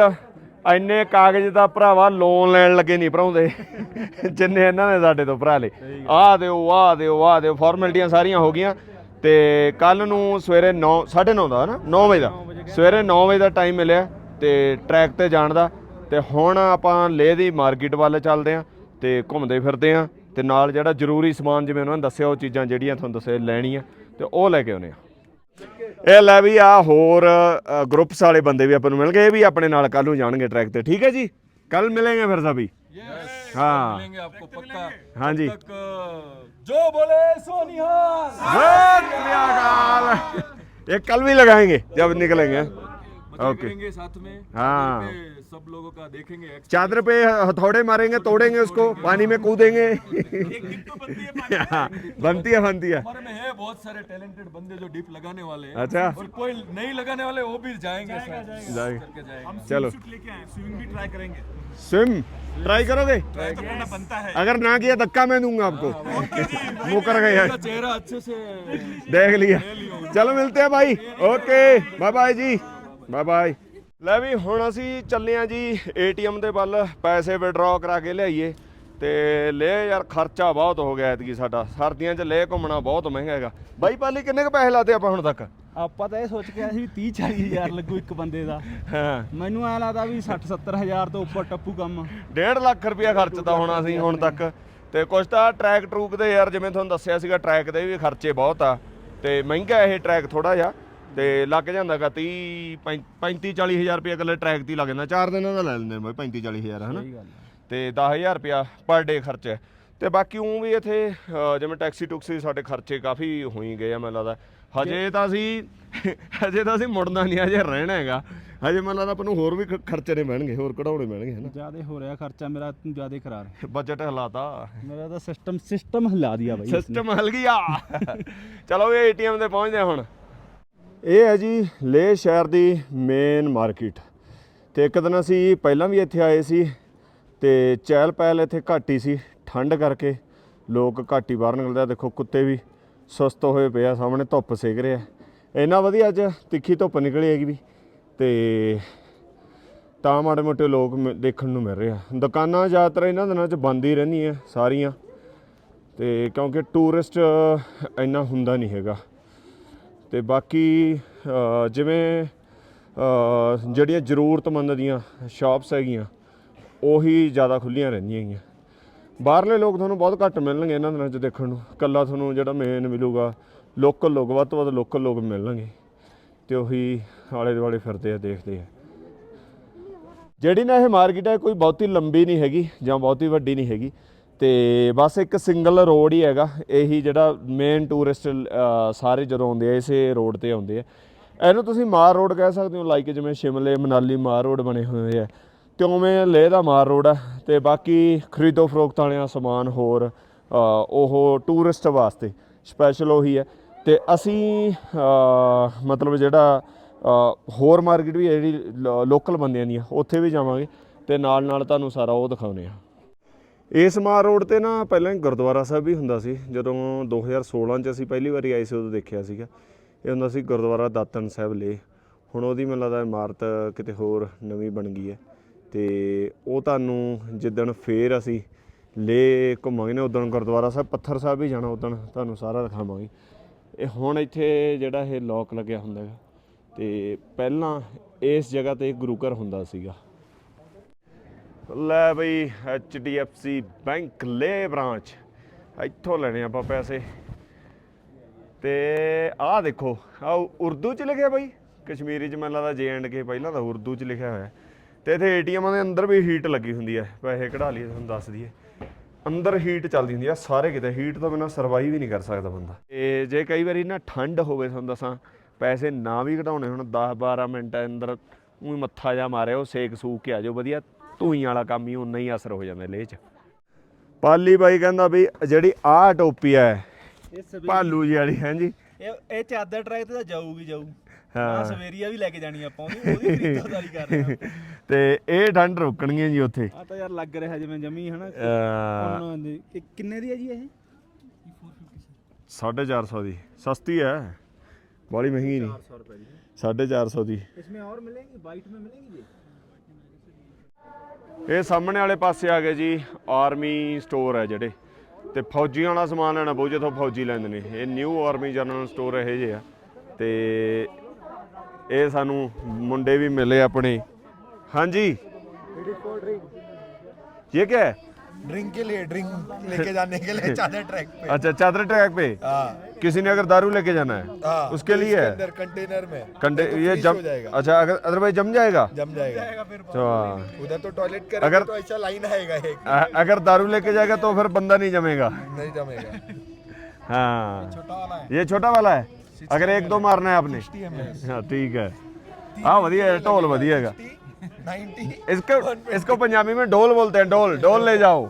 ਇੰਨੇ ਕਾਗਜ਼ ਦਾ ਭਰਾਵਾ ਲੋਨ ਲੈਣ ਲੱਗੇ ਨਹੀਂ ਭਰਾਉਂਦੇ ਜਿੰਨੇ ਇਹਨਾਂ ਨੇ ਸਾਡੇ ਤੋਂ ਭਰਾ ਲਏ ਆਹ ਦਿਓ ਆਹ ਦਿਓ ਆਹ ਦਿਓ ਫਾਰਮੈਲਿਟੀਆਂ ਸਾਰੀਆਂ ਹੋ ਗਈਆਂ ਤੇ ਕੱਲ ਨੂੰ ਸਵੇਰੇ 9 9:30 ਦਾ ਨਾ 9 ਵਜੇ ਦਾ ਸਵੇਰੇ 9 ਵਜੇ ਦਾ ਟਾਈਮ ਮਿਲਿਆ ਤੇ ਟਰੈਕ ਤੇ ਜਾਣ ਦਾ ਤੇ ਹੁਣ ਆਪਾਂ ਲੇਹ ਦੀ ਮਾਰਕੀਟ ਵੱਲ ਚੱਲਦੇ ਆਂ ਤੇ ਘੁੰਮਦੇ ਫਿਰਦੇ ਆਂ ਤੇ ਨਾਲ ਜਿਹੜਾ ਜ਼ਰੂਰੀ ਸਮਾਨ ਜਿਵੇਂ ਉਹਨਾਂ ਨੇ ਦੱਸਿਆ ਉਹ ਚੀਜ਼ਾਂ ਜਿਹੜੀਆਂ ਤੁਹਾਨੂੰ ਦੱਸਿਆ ਲੈਣੀਆਂ ਤੇ ਉਹ ਲੈ ਕੇ ਆਉਨੇ ਆ ਇਹ ਲੈ ਵੀ ਆ ਹੋਰ ਗਰੁੱਪਸ ਵਾਲੇ ਬੰਦੇ ਵੀ ਆਪਾਂ ਨੂੰ ਮਿਲ ਗਏ ਇਹ ਵੀ ਆਪਣੇ ਨਾਲ ਕੱਲ ਨੂੰ ਜਾਣਗੇ ਟਰੈਕ ਤੇ ਠੀਕ ਹੈ ਜੀ ਕੱਲ ਮਿਲਾਂਗੇ ਫਿਰ ਸਭੀ हाँ। मिलेंगे आपको पक्का हाँ जी तक अ, जो बोले सो निहाल सत श्री अकाल ये कल भी लगाएंगे जब निकलेंगे मजे ओके करेंगे साथ में हाँ। सब लोगों का देखेंगे चादर पे हथौड़े मारेंगे तोड़ेंगे उसको पानी में कूदेंगे। हाँ, बनती है बनती है बहुत सारे टैलेंटेड बंदे जो डीप लगाने वाले हैं। अच्छा। और कोई नहीं लगाने वाले वो भी जाएँगे चलो। स्विमिंग भी ट्राई करेंगे। स्विम ट्राई करोगे? ट्राई तो करना बनता है। अगर ना किया धक्का मैं दूँगा हाँ, आपको। हाँ, वो कर गए चेहरा अच्छे से देख लिया। चलो मिलते हैं भाई। Okay bye bye ji. Bye bye ਲੈ ਵੀ ਹੁਣ ਅਸੀਂ ਚੱਲੇ ਆ ਜੀ ਏਟੀਐਮ ਦੇ ਵੱਲ ਪੈਸੇ ਵਿਡਰਾਅ ਕਰਾ ਕੇ ਲਿਆਈਏ। ਤੇ ਲੈ ਯਾਰ ਖਰਚਾ ਬਹੁਤ ਹੋ ਗਿਆ ਐਤਕੀ ਸਾਡਾ। ਸਰਦੀਆਂ 'ਚ ਲੈ ਘੁੰਮਣਾ ਬਹੁਤ ਮਹਿੰਗਾ ਹੈਗਾ। ਬਾਈ ਪਾਲੀ ਕਿੰਨੇ ਕ ਪੈਸੇ ਲਾਤੇ ਆਪਾਂ ਹੁਣ ਤੱਕ? ਆਪਾਂ ਤਾਂ ਇਹ ਸੋਚ ਕੇ ਆਏ ਸੀ ਵੀ 30 40 ਹਜ਼ਾਰ ਲੱਗੂ ਇੱਕ ਬੰਦੇ ਦਾ। ਹਾਂ। ਮੈਨੂੰ ਐ ਲੱਗਦਾ ਵੀ 60 70 ਹਜ਼ਾਰ ਤੋਂ ਉੱਪਰ ਟੱਪੂ ਕੰਮ। 1.5 ਲੱਖ ਰੁਪਇਆ ਖਰਚਦਾ ਹੋਣਾ ਸੀ ਹੁਣ ਤੱਕ। ਤੇ ਕੁਝ ਤਾਂ ਟਰੈਕ ਟਰੂਕ ਦੇ ਯਾਰ ਜਿਵੇਂ ਤੁਹਾਨੂੰ ਦੱਸਿਆ ਸੀਗਾ ਟਰੈਕ ਦੇ ਵੀ ਖਰਚੇ ਬਹੁਤ ਆ। ਤੇ ਮਹਿੰਗਾ ਇਹ ਟਰੈਕ ਥੋੜਾ ਜਿਹਾ। ਤੇ ਲੱਗ ਜਾਂਦਾਗਾ 30 35 40 ਹਜ਼ਾਰ ਰੁਪਏ ਇਕੱਲੇ ਟਰੈਕ ਤੇ ਹੀ ਲੱਗ ਜਾਂਦਾ। ਚਾਰ ਦਿਨਾਂ ਦਾ ਲੈ ਲੈਂਦੇ ਨੇ ਬਾਈ 35 40 ਹਜ਼ਾਰ ਹਨਾ? ਤੇ 10000 ਰੁਪਿਆ ਪਰ ਡੇ ਖਰਚਾ ਹੈ। ਤੇ ਬਾਕੀ ਉਹ ਵੀ ਇੱਥੇ ਅ, ਜਿਵੇਂ ਟੈਕਸੀ ਟੁਕਸੀ ਸਾਡੇ ਖਰਚੇ ਕਾਫੀ ਹੋਈ ਗਏ ਆ ਮੈਨੂੰ ਲੱਗਦਾ। ਹਜੇ ਤਾਂ ਅਸੀਂ ਹਜੇ ਤਾਂ ਅਸੀਂ ਮੁੜਨਾ ਨਹੀਂ ਹਜੇ ਰਹਿਣਾ ਹੈਗਾ। ਹਜੇ ਮੈਨੂੰ ਲੱਗਦਾ ਆਪਾਂ ਨੂੰ ਹੋਰ ਵੀ ਖ- ਖਰਚੇ ਨੇ ਪੈਣਗੇ ਹੋਰ ਕਢਾਉਣੇ ਪੈਣਗੇ ਹਨਾ? ਜ਼ਿਆਦਾ ਹੋ ਰਿਹਾ ਖਰਚਾ ਮੇਰਾ ਜ਼ਿਆਦਾ ਕਰਾ ਰਿਹਾ ਬਜਟ ਹਲਾਤਾ। ਮੇਰਾ ਤਾਂ ਸਿਸਟਮ ਸਿਸਟਮ ਹਿਲਾ ਦਿਆ ਬਾਈ ਸਿਸਟਮ ਹਲ ਗਿਆ। ਚਲੋ ਇਹ ਏਟੀਐਮ ਤੇ ਪਹੁੰਚਦੇ ਹਾਂ ਹੁਣ। ਇਹ ਹੈ ਜੀ ਲੇਹ ਸ਼ਹਿਰ ਦੀ ਮੇਨ ਮਾਰਕੀਟ ਤੇ ਇੱਕ ਦਿਨ ਅਸੀਂ ਪਹਿਲਾਂ ਵੀ ਇੱਥੇ ਆਏ ਸੀ ਤੇ ਚਹਿਲ ਪਹਿਲ ਇੱਥੇ ਘੱਟ ਹੀ ਸੀ, ਠੰਡ ਕਰਕੇ ਲੋਕ ਘੱਟ ਹੀ ਬਾਹਰ ਨਿਕਲਦੇ ਆ, ਦੇਖੋ ਕੁੱਤੇ ਵੀ ਸੁਸਤ ਹੋਏ ਪਏ ਆ, ਸਾਹਮਣੇ ਧੁੱਪ ਸੇਕ ਰਿਹਾ ਇੰਨਾ ਵਧੀਆ ਅੱਜ ਤਿੱਖੀ ਧੁੱਪ ਨਿਕਲੀ ਹੈਗੀ ਵੀ, ਤੇ ਤਾਂ ਮਾੜੇ ਮੋਟੇ ਲੋਕ ਮ- ਦੇਖਣ ਨੂੰ ਮਿਲ ਰਹੇ ਆ। ਦੁਕਾਨਾਂ ਜ਼ਿਆਦਾਤਰ ਇਹਨਾਂ ਦਿਨਾਂ 'ਚ ਬੰਦ ਹੀ ਰਹਿੰਦੀਆਂ ਸਾਰੀਆਂ, ਤੇ ਕਿਉਂਕਿ ਟੂਰਿਸਟ ਇੰਨਾ ਹੁੰਦਾ ਨਹੀਂ ਹੈਗਾ। ਤੇ ਬਾਕੀ ਜਿਵੇਂ ਜਿਹੜੀਆਂ ਜ਼ਰੂਰਤਮੰਦ ਦੀਆਂ ਸ਼ਾਪਸ ਹੈਗੀਆਂ, ਉਹੀ ਜ਼ਿਆਦਾ ਖੁੱਲੀਆਂ ਰਹਿੰਦੀਆਂ ਹੈਗੀਆਂ ਬਾਹਰਲੇ ਲੋਕ ਤੁਹਾਨੂੰ ਬਹੁਤ ਘੱਟ ਮਿਲਣਗੇ ਇਹਨਾਂ ਦਿਨਾਂ 'ਚ ਦੇਖਣ ਨੂੰ। ਕੱਲਾ ਤੁਹਾਨੂੰ ਜਿਹੜਾ ਮੇਨ ਮਿਲੂਗਾ ਲੋਕਲ ਲੋਕ, ਵੱਧ ਤੋਂ ਵੱਧ ਲੋਕਲ ਲੋਕ ਮਿਲਣਗੇ। ਤੇ ਉਹੀ ਆਲੇ ਦੁਆਲੇ ਫਿਰਦੇ ਆ, ਦੇਖਦੇ ਆ। ਜਿਹੜੀ ਨਾ ਇਹ ਮਾਰਕੀਟ ਹੈ ਕੋਈ ਬਹੁਤੀ ਲੰਬੀ ਨਹੀਂ ਹੈਗੀ ਜਾਂ ਬਹੁਤੀ ਵੱਡੀ ਨਹੀਂ ਹੈਗੀ। ਤੇ ਬਸ ਇੱਕ ਸਿੰਗਲ ਰੋਡ ਹੀ ਹੈਗਾ। ਇਹੀ ਜਿਹੜਾ ਮੇਨ ਟੂਰਿਸਟ ਸਾਰੇ ਜਦੋਂ ਆਉਂਦੇ ਆ, ਇਸੇ ਰੋਡ ਤੇ ਆਉਂਦੇ ਆ। ਇਹਨੂੰ ਤੁਸੀਂ ਮਾਰ ਰੋਡ ਕਹਿ ਸਕਦੇ ਹੋ ਲਾਈਕ ਜਿਵੇਂ ਸ਼ਿਮਲੇ, ਮਨਾਲੀ ਮਾਰ ਰੋਡ ਬਣੇ ਹੋਏ ਆ। ਤੇ ਉਵੇਂ ਲੇਹ ਦਾ ਮਾਰ ਰੋਡ ਆ। ਤੇ ਬਾਕੀ ਖਰੀਦੋ ਫਰੋਖਤ ਵਾਲਿਆਂ ਸਮਾਨ ਹੋਰ ਉਹ ਟੂਰਿਸਟ ਵਾਸਤੇ ਸਪੈਸ਼ਲ ਉਹੀ ਹੈ ਤੇ ਅਸੀਂ ਮਤਲਬ ਜਿਹੜਾ ਹੋਰ ਮਾਰਕੀਟ ਵੀ ਹੈ ਜਿਹੜੀ ਲੋਕਲ ਬੰਦਿਆਂ ਦੀ ਆ ਉੱਥੇ ਵੀ ਜਾਵਾਂਗੇ। ਤੇ ਨਾਲ ਨਾਲ ਤੁਹਾਨੂੰ ਸਾਰਾ ਉਹ ਦਿਖਾਉਨੇ ਆ। ਇਸ ਮਾਰ ਰੋਡ ਤੇ ਨਾ ਪਹਿਲਾਂ ਹੀ ਗੁਰਦੁਆਰਾ ਸਾਹਿਬ ਵੀ ਹੁੰਦਾ ਸੀ, ਜਦੋਂ 2016 ਚ ਅਸੀਂ ਪਹਿਲੀ ਵਾਰੀ ਆਏ ਸੀ, ਉਦੋਂ ਦੇਖਿਆ ਸੀਗਾ। ਇਹ ਹੁੰਦਾ ਸੀ ਗੁਰਦੁਆਰਾ ਦਾਤਨ ਸਾਹਿਬ ਲੇ। ਹੁਣ ਉਹਦੀ ਮੈਨੂੰ ਲੱਗਦਾ ਇਮਾਰਤ ਕਿਤੇ ਹੋਰ ਨਵੀਂ ਬਣ ਗਈ ਹੈ। ਤੇ ਉਹ ਤੁਹਾਨੂੰ ਜਿੱਦਣ ਫੇਰ ਅਸੀਂ ਲੇ ਘੁੰਮਾਂਗੇ ਨਾ, ਉਦੋਂ ਗੁਰਦੁਆਰਾ ਸਾਹਿਬ, ਪੱਥਰ ਸਾਹਿਬ ਵੀ ਜਾਣਾ, ਉਦੋਂ ਤੁਹਾਨੂੰ ਸਾਰਾ ਦਿਖਾਵਾਂਗੇ। ਇਹ ਹੁਣ ਇੱਥੇ ਜਿਹੜਾ ਇਹ ਲੋਕ ਲੱਗਿਆ ਹੁੰਦਾ ਹੈਗਾ। ਤੇ ਪਹਿਲਾਂ ਇਸ ਜਗ੍ਹਾ ਤੇ ਗੁਰੂ ਘਰ ਹੁੰਦਾ ਸੀਗਾ। ਲੈ ਬਈ HDFC ਬੈਂਕ ਲੇ ਬ੍ਰਾਂਚ। ਇੱਥੋਂ ਲੈਣੇ ਆਪਾਂ ਪੈਸੇ। ਤੇ ਆਹ ਦੇਖੋ ਆ ਉਰਦੂ ਚ ਲਿਖਿਆ ਬਈ। ਕਸ਼ਮੀਰੀ ਚ ਮੈਨੂੰ ਲੱਗਦਾ ਜੇ ਐਂਡ ਕੇ ਪਹਿਲਾਂ ਤਾਂ ਉਰਦੂ ਚ ਲਿਖਿਆ ਹੋਇਆ। ਤੇ ਇੱਥੇ ਏਟੀਐਮਾਂ ਦੇ ਅੰਦਰ ਵੀ ਹੀਟ ਲੱਗੀ ਹੁੰਦੀ ਹੈ ਪੈਸੇ ਕਢਾ ਲਈਏ, ਤੁਹਾਨੂੰ ਦੱਸ ਦਈਏ। ਅੰਦਰ ਹੀਟ ਚੱਲਦੀ ਹੁੰਦੀ ਆ, ਸਾਰੇ ਕਿਤੇ। ਹੀਟ ਤੋਂ ਬਿਨਾਂ ਸਰਵਾਈਵ ਹੀ ਨਹੀਂ ਕਰ ਸਕਦਾ ਬੰਦਾ। ਤੇ ਜੇ ਕਈ ਵਾਰੀ ਨਾ ਠੰਡ ਹੋਵੇ, ਤੁਹਾਨੂੰ ਦੱਸਾਂ, ਪੈਸੇ ਨਾ ਵੀ ਕਢਾਉਣੇ ਹੁਣ 10 12 ਮਿੰਟ ਅੰਦਰ ਉਹੀ ਮੱਥਾ ਜਾ ਮਾਰਿਓ ਸੇਕ ਸੂਕ ਕੇ ਆ ਜਾਓ, ਵਧੀਆ। ਧੂਈ ਵਾਲਾ ਕੰਮ ਹੀ ਉਨਾ ਹੀ ਅਸਰ ਹੋ ਜਾਂਦਾ ਲੇਹ ਚ ਪਾਲੀ ਬਾਈ ਕਹਿੰਦਾ ਵੀ ਜਿਹੜੀ ਆਹ ਟੋਪੀ ਹੈ ਇਹ ਭਾਲੂ ਜੀ ਵਾਲੀ ਹੈ ਜੀ ਇਹ ਇਹ ਚਾਦਰ ਟਰੈਕ ਤੇ ਤਾਂ ਜਾਊਗੀ ਜਾਊ ਹਾਂ। ਹਾਂ ਸਵੇਰੀਆ ਵੀ ਲੈ ਕੇ ਜਾਣੀ ਆਪਾਂ ਉਹਦੀ ਉਹਦੀ ਖਰੀਦਦਾਰੀ ਕਰ ਰਹੇ ਹਾਂ ਤੇ ਇਹ ਠੰਡ ਰੁਕਣਗੀਆਂ ਜੀ ਉੱਥੇ ਆ ਤਾਂ ਯਾਰ ਲੱਗ ਰਿਹਾ ਜਿਵੇਂ ਜਮੀ ਹਨਾ ਅਹ, ਉਹਨਾਂ ਦੀ ਇਹ ਕਿੰਨੇ ਦੀ ਹੈ ਜੀ ਇਹ 450 ਦੀ ਸਸਤੀ ਹੈ ਬੜੀ ਮਹਿੰਗੀ ਨਹੀਂ 400 रुपए ਦੀ 450 ਦੀ इसमें और मिलेंगी वाइट में मिलेंगी जी ਇਹ ਸਾਹਮਣੇ ਵਾਲੇ ਪਾਸੇ ਆ ਗਏ ਜੀ ਆਰਮੀ ਸਟੋਰ ਹੈ ਜਿਹੜੇ ਤੇ ਫੌਜੀਆਂ ਵਾਲਾ ਸਮਾਨ ਲੈਣਾ ਬਹੁਤ ਜਿੱਥੋਂ ਫੌਜੀ ਲੈਂਦੇ ਨੇ ਇਹ ਨਿਊ ਆਰਮੀ ਜਨਰਲ ਸਟੋਰ ਇਹ ਜੇ ਆ ਤੇ ਇਹ ਸਾਨੂੰ ਮੁੰਡੇ ਵੀ ਮਿਲੇ ਆਪਣੇ ਹਾਂਜੀ ਇਹ क्या है ड्रिंक के लिए ड्रिंक लेके जाने के लिए चादर ट्रैक पे अच्छा चादर ट्रैक पे हाँ किसी ने अगर दारू लेके जाना है हाँ उसके तो लिए है कंटेनर में कंडे तो ये जम अच्छा अगर अदरवाइज़ जम जाएगा जम जाएगा अच्छा उधर तो टॉयलेट करेंगे अगर- तो ऐसा लाइन आएगा एक अगर दारू लेके जाएगा तो फिर बंदा नहीं जमेगा नहीं जमेगा हाँ है ये छोटा वाला है अगर एक दो मारना है आपने हाँ ठीक है हाँ वधिया है ढोल वधिया है इसको इसको पंजाबी में ढोल बोलते हैं ढोल ढोल ले जाओ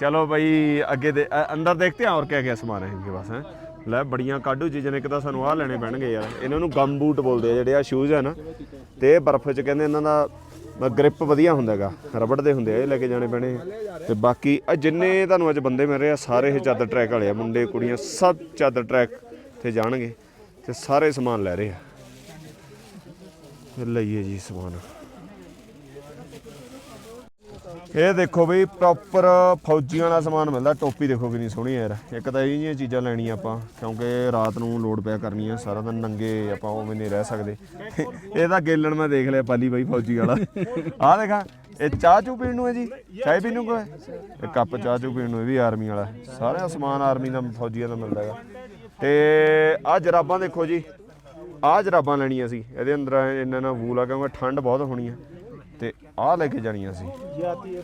ਚਲੋ ਬਾਈ, ਅੱਗੇ ਦੇ ਅੰਦਰ ਦੇਖਦੇ ਹਾਂ ਹੋਰ ਕਿਆ ਕਿਆ ਸਮਾਨ ਹੈ ਇਨਕੇ ਪਾਸ, ਹੈ। ਲੈ, ਬੜੀਆਂ ਕਾਢੂ ਚੀਜ਼ਾਂ ਨੇ ਇੱਕ ਤਾਂ ਸਾਨੂੰ ਆਹ ਲੈਣੇ ਪੈਣਗੇ ਯਾਰ। ਇਹਨਾਂ ਨੂੰ ਗਮ ਬੂਟ ਬੋਲਦੇ ਆ, ਜਿਹੜੇ ਆ ਸ਼ੂਜ਼ ਹੈ ਨਾ। ਤੇ ਇਹ ਬਰਫ਼ 'ਚ ਕਹਿੰਦੇ ਇਹਨਾਂ ਦਾ ਗ੍ਰਿਪ ਵਧੀਆ ਹੁੰਦਾ ਹੈਗਾ। ਰਬੜ ਦੇ ਹੁੰਦੇ ਆ, ਇਹ ਲੈ ਕੇ ਜਾਣੇ ਪੈਣੇ ਤੇ ਬਾਕੀ ਆ ਜਿੰਨੇ ਤੁਹਾਨੂੰ ਅੱਜ ਬੰਦੇ ਮਿਲ ਰਹੇ ਆ, ਸਾਰੇ ਇਹ ਚਾਦਰ ਟਰੈਕ ਵਾਲੇ ਆ। ਮੁੰਡੇ, ਕੁੜੀਆਂ, ਸਭ ਚਾਦਰ ਟਰੈਕ ਤੇ ਜਾਣਗੇ। ਤੇ ਸਾਰੇ ਸਮਾਨ ਲੈ ਰਹੇ ਆ। ਲਈਏ ਜੀ ਸਮਾਨ। ਇਹ ਦੇਖੋ ਬਈ ਪ੍ਰੋਪਰ ਫੌਜੀਆਂ ਵਾਲਾ ਸਮਾਨ ਮਿਲਦਾ, ਟੋਪੀ ਦੇਖੋ ਕਿੰਨੀ ਸੋਹਣੀ ਯਾਰ। ਇੱਕ ਤਾਂ ਇਹ ਜਿਹੀਆਂ ਚੀਜ਼ਾਂ ਲੈਣੀਆਂ ਆਪਾਂ, ਕਿਉਂਕਿ ਰਾਤ ਨੂੰ ਲੋਡ ਪਿਆ ਕਰਨੀ ਆ ਸਾਰਾ ਦਿਨ ਨੰਗੇ ਆਪਾਂ ਉਵੇਂ ਨਹੀਂ ਰਹਿ ਸਕਦੇ। ਇਹ ਤਾਂ ਗੇਲਣ ਮੈਂ ਦੇਖ ਲਿਆ ਪਾਲੀ ਬਾਈ ਫੌਜੀ ਵਾਲਾ। ਆਹ ਦੇਖਾਂ, ਇਹ ਚਾਹ ਚੂ ਪੀਣ ਨੂੰ ਹੈ ਜੀ? ਚਾਹ ਪੀਣ ਨੂੰ ਕੋਈ? ਇਹ ਕੱਪ ਚਾਹ ਚੂ ਪੀਣ ਨੂੰ, ਇਹ ਵੀ ਆਰਮੀ ਵਾਲਾ। ਸਾਰਾ ਸਮਾਨ ਆਰਮੀ ਦਾ, ਫੌਜੀਆਂ ਦਾ ਮਿਲਦਾ ਹੈਗਾ। ਤੇ ਆਹ ਜਰਾਬਾਂ ਦੇਖੋ ਜੀ, ਆਹ ਜਰਾਬਾਂ ਲੈਣੀਆਂ ਸੀ। ਇਹਦੇ ਅੰਦਰ ਇਹਨਾਂ ਨਾਲ ਵੂਲ ਆ, ਕਿਉਂਕਿ ਠੰਡ ਬਹੁਤ ਹੋਣੀ ਆ। ਤੇ ਆ ਲੈ ਕੇ ਜਾਣੀਆਂ ਸੀ। ਇਹ ਆਤੀ ਹੈ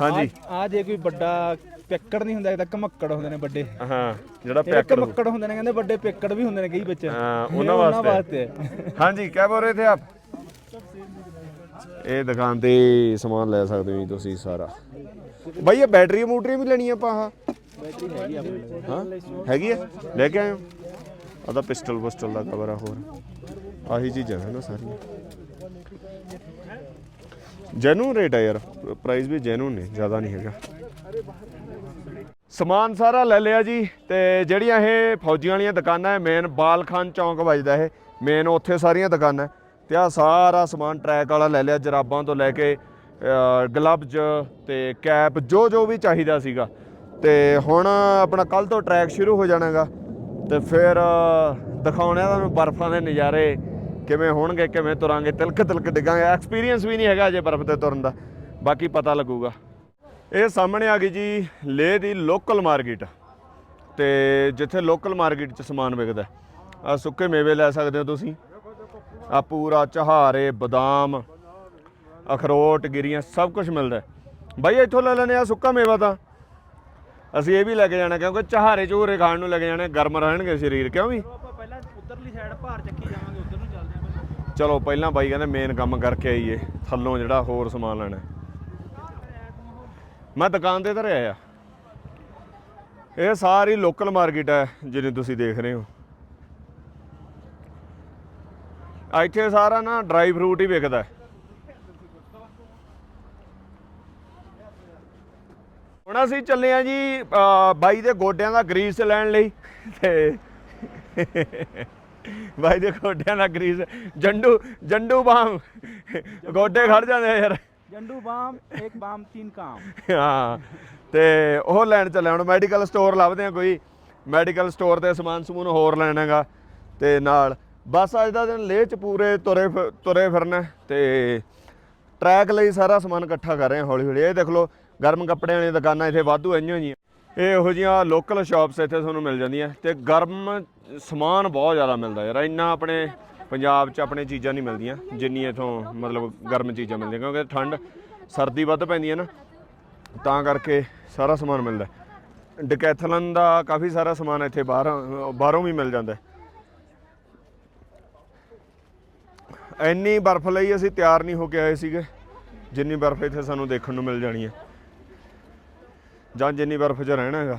ਹਾਂਜੀ। ਆ ਜੇ ਕੋਈ ਵੱਡਾ ਪਿੱਕੜ ਨਹੀਂ ਹੁੰਦਾ ਇਹਦਾ ਕਮੱਕੜ ਹੁੰਦੇ ਨੇ ਵੱਡੇ। ਹਾਂ ਜਿਹੜਾ ਇਹ ਪੈਕਟ ਕਮੱਕੜ ਹੁੰਦੇ ਨੇ ਕਹਿੰਦੇ ਵੱਡੇ ਪਿੱਕੜ ਵੀ ਹੁੰਦੇ ਨੇ ਕਈ ਵਿੱਚ। ਹਾਂ, ਇਹ ਉਹਨਾਂ ਵਾਸਤੇ। ਵਾਸਤੇ। ਹਾਂਜੀ ਕਹਿ ਬੋ ਰਹੇ ਥੇ ਆਪ? ਇਹ ਦੁਕਾਨ ਤੇ ਸਮਾਨ ਲੈ ਸਕਦੇ ਹੋ ਜੀ ਤੁਸੀਂ ਸਾਰਾ। ਬਾਈ ਇਹ ਬੈਟਰੀ ਮੋਟਰੀ ਵੀ ਲੈਣੀ ਆਪਾਂ ਆਹ? ਬੈਟਰੀ ਹੈਗੀ ਆਪਣੇ ਹਾਂ ਹੈਗੀ ਹੈ ਲੈ ਕੇ ਹੋ ਆਦਾ ਪਿਸਟਲ ਪਿਸਟਲ ਦਾ ਕਵਰ ਆ ਹੋਰ। ਆਹੀ ਚੀਜ਼ਾਂ ਹਨ ਨਾ ਸਾਰੀਆਂ। ਜੈਨੂਨ ਰੇਟ ਆ ਯਾਰ। ਪ੍ਰਾਈਸ ਵੀ ਜੈਨੂਨ ਨੇ ਜ਼ਿਆਦਾ ਨਹੀਂ ਹੈਗਾ। ਸਮਾਨ ਸਾਰਾ ਲੈ ਲਿਆ ਜੀ ਤੇ ਜਿਹੜੀਆਂ ਇਹ ਫੌਜੀਆਂ ਵਾਲੀਆਂ ਦੁਕਾਨਾਂ ਹੈ ਮੇਨ ਬਾਲਖਾਨ ਚੌਂਕ ਵੱਜਦਾ ਇਹ। ਮੇਨ ਉੱਥੇ ਸਾਰੀਆਂ ਦੁਕਾਨਾਂ ਹੈ। ਤੇ ਆ ਸਾਰਾ ਸਮਾਨ ਟਰੈਕ ਵਾਲਾ ਲੈ ਲਿਆ ਜਰਾਬਾਂ ਤੋਂ ਲੈ ਕੇ ਗਲਵਜ਼ ਤੇ ਕੈਪ ਜੋ ਜੋ ਵੀ ਚਾਹੀਦਾ ਸੀਗਾ। ਤੇ ਹੁਣ ਆਪਣਾ ਕੱਲ ਤੋਂ ਟਰੈਕ ਸ਼ੁਰੂ ਹੋ ਜਾਣਾਗਾ। ਤੇ ਫਿਰ ਅ, ਦਿਖਾਉਣੇ ਆ ਤੁਹਾਨੂੰ ਬਰਫ਼ਾਂ ਦੇ ਨਜ਼ਾਰੇ। ਕਿਵੇਂ ਹੋਣਗੇ, ਕਿਵੇਂ ਤੁਰਾਂਗੇ, ਤਿਲਕ ਤਿਲਕ ਡਿੱਗਾਂਗੇ। ਐਕਸਪੀਰੀਅੰਸ ਵੀ ਨਹੀਂ ਹੈਗਾ ਅਜੇ ਬਰਫ਼ ਤੇ ਤੁਰਨ ਦਾ। ਬਾਕੀ ਪਤਾ ਲੱਗੂਗਾ। ਇਹ ਸਾਹਮਣੇ ਆ ਗਈ ਜੀ, ਲੇਹ ਦੀ ਲੋਕਲ ਮਾਰਕੀਟ ਤੇ ਜਿੱਥੇ ਲੋਕਲ ਮਾਰਕੀਟ 'ਚ ਸਮਾਨ ਵਿਕਦਾ ਆ ਸੁੱਕੇ ਮੇਵੇ ਲੈ ਸਕਦੇ ਹੋ ਤੁਸੀਂ। ਆ ਪੂਰਾ ਚਹਾਰੇ, ਬਦਾਮ, ਅਖਰੋਟ, ਗਿਰੀਆਂ, ਸਭ ਕੁਝ ਮਿਲਦਾ ਬਾਈ, ਇੱਥੋਂ ਲੈ ਲੈਣੇ ਆ ਸੁੱਕਾ ਮੇਵਾ ਤਾਂ। ਅਸੀਂ ਇਹ ਵੀ ਲੈ ਕੇ ਜਾਣਾ, ਕਿਉਂਕਿ ਚਹਾਰੇ ਚੂਰੇ ਖਾਣ ਨੂੰ ਲੈ ਕੇ ਜਾਣੇ, ਗਰਮ ਰਹਿਣਗੇ ਸਰੀਰ, ਕਿਉਂ ਵੀ? ਆਪਾਂ ਪਹਿਲਾਂ ਉਧਰਲੀ ਸਾਈਡ ਭਾਰ ਚੱਕੀ ਜਾਵਾਂਗੇ ਚਲੋ, ਪਹਿਲਾਂ ਬਾਈ ਕਹਿੰਦੇ ਮੇਨ ਕੰਮ ਕਰਕੇ ਆਈਏ, ਥੱਲੋਂ ਜਿਹੜਾ ਹੋਰ ਸਮਾਨ ਲੈਣਾ। ਮੈਂ ਦੁਕਾਨ ਤੇ ਧਰਿਆ ਆ। ਇਹ ਸਾਰੀ ਲੋਕਲ ਮਾਰਕੀਟ ਹੈ ਜਿਹਨੂੰ ਤੁਸੀਂ ਦੇਖ ਰਹੇ ਹੋ। ਇੱਥੇ ਸਾਰਾ ਨਾ ਡਰਾਈ ਫਰੂਟ ਹੀ ਵਿਕਦਾ। ਹੁਣ ਅਸੀਂ ਚੱਲੇ ਆ ਜੀ ਬਾਈ ਦੇ ਗੋਡਿਆਂ ਦਾ ਗਰੀਸ ਲੈਣ ਲਈ ਤੇ ਬਾਈ ਦੇ ਗੋਡਿਆਂ ਦਾ ਗਰੀਸ। ਜੰਡੂ ਜੰਡੂ ਬਾਮ। ਗੋਡੇ ਖੜ ਜਾਂਦੇ ਆ ਯਾਰ। ਜੰਡੂ ਬਾਮ ਇੱਕ ਬਾਮ ਤਿੰਨ ਕਾਮ। ਹਾਂ ਤੇ ਉਹ ਲੈਣ ਚੱਲੇ। ਹੁਣ ਮੈਡੀਕਲ ਸਟੋਰ ਲੱਭਦੇ ਆ ਕੋਈ। ਮੈਡੀਕਲ ਸਟੋਰ ਤੇ ਸਮਾਨ ਸਮੂਨ ਹੋਰ ਲੈਣਾਗਾ ਤੇ ਨਾਲ ਬਸ ਅੱਜ ਦਾ ਦਿਨ ਲੇਹ ਚ ਪੂਰੇ ਤੁਰੇ ਤੁਰੇ ਫਿਰਨਾ। ਤੇ ਟਰੈਕ ਲਈ ਸਾਰਾ ਸਮਾਨ ਇਕੱਠਾ ਕਰ ਰਹੇ ਹਾਂ ਹੌਲੀ ਹੌਲੀ। ਇਹ ਦੇਖ ਲਓ ਗਰਮ ਕੱਪੜਿਆਂ ਵਾਲੀਆਂ ਦੁਕਾਨਾਂ ਇੱਥੇ ਵਾਧੂ ਆਈਆਂ ਜੀਆਂ ਇਹ ਇਹੋ ਜੀਆਂ ਲੋਕਲ ਸ਼ਾਪਸ ਇੱਥੇ ਤੁਹਾਨੂੰ ਮਿਲ ਜਾਂਦੀਆਂ। ਤੇ ਗਰਮ ਸਮਾਨ ਬਹੁਤ ਜ਼ਿਆਦਾ ਮਿਲਦਾ ਯਾਰ, ਇੰਨਾ ਆਪਣੇ ਪੰਜਾਬ 'ਚ ਆਪਣੇ ਚੀਜ਼ਾਂ ਨਹੀਂ ਮਿਲਦੀਆਂ ਜਿੰਨੀ ਇਥੋਂ ਮਤਲਬ ਗਰਮ ਚੀਜ਼ਾਂ ਮਿਲਦੀਆਂ, ਕਿਉਂਕਿ ਠੰਡ ਸਰਦੀ ਵੱਧ ਪੈਂਦੀ ਹੈ ਨਾ, ਤਾਂ ਕਰਕੇ ਸਾਰਾ ਸਮਾਨ ਮਿਲਦਾ ਡਕੈਥਲਨ ਦਾ ਕਾਫੀ ਸਾਰਾ ਸਮਾਨ ਇੱਥੇ ਬਾਹਰ, ਬਾਹਰੋਂ ਵੀ ਮਿਲ ਜਾਂਦਾ ਹੈ। ਇੰਨੀ ਬਰਫ਼ ਲਈ ਅਸੀਂ ਤਿਆਰ ਨਹੀਂ ਹੋ ਕੇ ਆਏ ਸੀਗੇ, ਜਿੰਨੀ ਬਰਫ਼ ਇੱਥੇ ਸਾਨੂੰ ਦੇਖਣ ਨੂੰ ਮਿਲ ਜਾਣੀ ਹੈ, ਜਾਂ ਜਿੰਨੀ ਬਰਫ਼ 'ਚ ਰਹਿਣਾ ਹੈਗਾ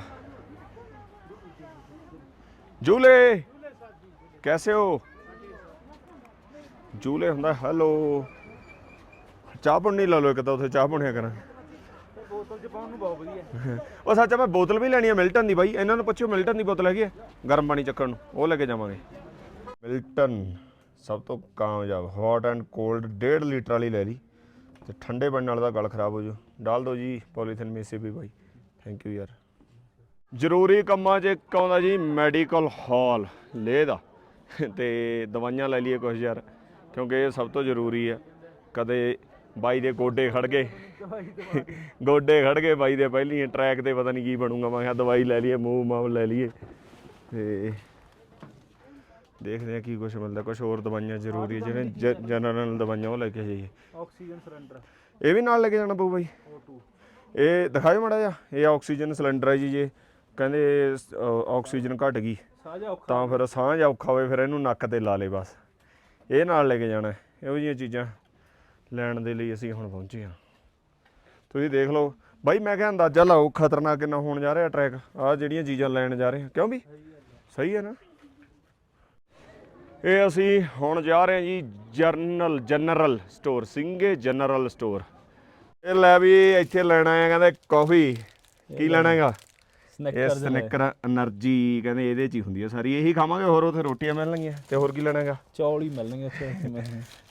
ਜੂਲੇ। ਕੈਸੇ ਹੋ? ਜੂਲੇ ਹੁੰਦਾ, ਹੈਲੋ। ਚਾਹ ਪੁਣੀ ਲਾ ਲਓ ਇੱਕ ਤਾਂ ਉੱਥੇ, ਚਾਹ ਪੁਣਿਆ ਕਰਾਂ ਬੋਤਲ ਚ ਪਾਉਣ ਨੂੰ ਬਹੁਤ ਵਧੀਆ ਉਹ ਸੱਚਾ ਮੈਂ ਬੋਤਲ ਵੀ ਲੈਣੀ ਹੈ ਮਿਲਟਨ ਦੀ ਬਾਈ। ਇਹਨਾਂ ਨੂੰ ਪੁੱਛਿਓ ਮਿਲਟਨ ਦੀ ਬੋਤਲ ਹੈਗੀ ਹੈ ਗਰਮ ਪਾਣੀ ਚੱਕਣ ਨੂੰ। ਉਹ ਲੈ ਕੇ ਜਾਵਾਂਗੇ। ਮਿਲਟਨ, ਸਭ ਤੋਂ ਕਾਮਯਾਬ ਹੌਟ ਐਂਡ ਕੋਲਡ 1.5 ਲੀਟਰ ਵਾਲੀ ਲੈ ਲਈ। ਤੇ ਠੰਡੇ ਬਣਨ ਨਾਲ ਦਾ ਗਲ ਖਰਾਬ ਹੋ ਜੂ। ਡਾਲ ਦਿਓ ਜੀ, ਪੋਲੀਥੀਨ ਮੇਸੇ ਵੀ ਬਾਈ। ਥੈਂਕ ਯੂ ਯਾਰ। ਜ਼ਰੂਰੀ ਕੰਮਾਂ 'ਚ ਇੱਕ ਆਉਂਦਾ ਜੀ ਮੈਡੀਕਲ ਹਾਲ ਲੇਹ ਦਾ। ਤੇ ਦਵਾਈਆਂ ਲੈ ਲਈਏ ਕੁਝ ਯਾਰ ਕਿਉਂਕਿ ਇਹ ਸਭ ਤੋਂ ਜ਼ਰੂਰੀ ਹੈ। ਕਦੇ ਬਾਈ ਦੇ ਗੋਡੇ ਖੜ ਗਏ। ਗੋਡੇ ਖੜ ਗਏ ਬਾਈ ਦੇ ਪਹਿਲੀ ਟਰੈਕ ਤੇ ਪਤਾ ਨਹੀਂ ਕੀ ਬਣੂਗਾ। ਮੈਂ ਕਿਹਾ ਦਵਾਈ ਲੈ ਲਈਏ ਮੂਵ ਮਾਵ ਲੈ ਲਈਏ। ਤੇ ਦੇਖਦੇ ਆ ਕੀ ਕੁਝ ਮਿਲਦਾ। ਕੁਝ ਹੋਰ ਦਵਾਈਆਂ ਜ਼ਰੂਰੀ ਹੈ ਜਿਹੜੇ ਜਨਰਲ ਦਵਾਈਆਂ ਉਹ ਲੈ ਕੇ ਜਾਈਏ। ਆਕਸੀਜਨ ਸਿਲੰਡਰ ਇਹ ਵੀ ਨਾਲ ਲੈ ਕੇ ਜਾਣਾ ਪਊ ਬਾਈ। ਇਹ ਦਿਖਾਓ ਮੜਾ ਜਾ ਇਹ ਆਕਸੀਜਨ ਸਿਲੰਡਰ ਹੈ ਜੀ ਜੇ। ਕਹਿੰਦੇ ਅ, ਆਕਸੀਜਨ ਘਟ ਗਈ। ਸਾਜਾ ਔਖਾ ਤਾਂ ਫਿਰ ਸਾਂਝ ਔਖਾ ਹੋਵੇ ਫਿਰ ਇਹਨੂੰ ਨੱਕ ਤੇ ਲਾ ਲੇ ਬਸ। ਇਹ ਨਾਲ ਲੈ ਕੇ ਜਾਣਾ ਹੈ। ਇਹੋ ਜਿਹੀਆਂ ਚੀਜ਼ਾਂ ਲੈਣ ਦੇ ਲਈ ਅਸੀਂ ਹੁਣ ਪਹੁੰਚੇ ਹਾਂ। ਤੁਸੀਂ ਦੇਖ ਲਓ। ਬਾਈ ਮੈਂ ਕਿਹਾ ਅੰਦਾਜ਼ਾ ਲਾਓ ਖਤਰਨਾਕ ਕਿੰਨਾ ਹੋਣ ਜਾ ਰਿਹਾ ਟਰੈਕ ਆ ਜਿਹੜੀਆਂ ਚੀਜ਼ਾਂ ਲੈਣ ਜਾ ਰਹੇ ਹਾਂ। ਕਿਉਂ ਵੀ ਸਹੀ ਹੈ ਨਾ? ਇਹ ਅਸੀਂ ਹੁਣ ਜਾ ਰਹੇ ਹਾਂ ਜੀ ਜਰਨਲ ਜਨਰਲ ਸਟੋਰ ਸਿੰਘੇ ਜਨਰਲ ਸਟੋਰ ਇਹ ਲੈ ਵੀ ਇੱਥੇ ਲੈਣਾ ਹੈ ਕਹਿੰਦੇ ਕਾਫੀ। ਕੀ ਲੈਣਾ ਹੈਗਾ? ਸਨੈਕਰ ਇਹ ਸਨੈਕਰ એનર્ਜੀ ਕਹਿੰਦੇ ਇਹਦੇ ਚ ਹੀ ਹੁੰਦੀ ਹੈ ਸਾਰੀ। ਇਹੀ ਖਾਵਾਂਗੇ ਹੋਰ ਉਥੇ ਰੋਟੀਆਂ ਮਿਲਣਗੀਆਂ। ਤੇ ਹੋਰ ਕੀ ਲੈਣਾਗਾ? ਚੌਲ ਹੀ ਮਿਲਣਗੇ ਉੱਥੇ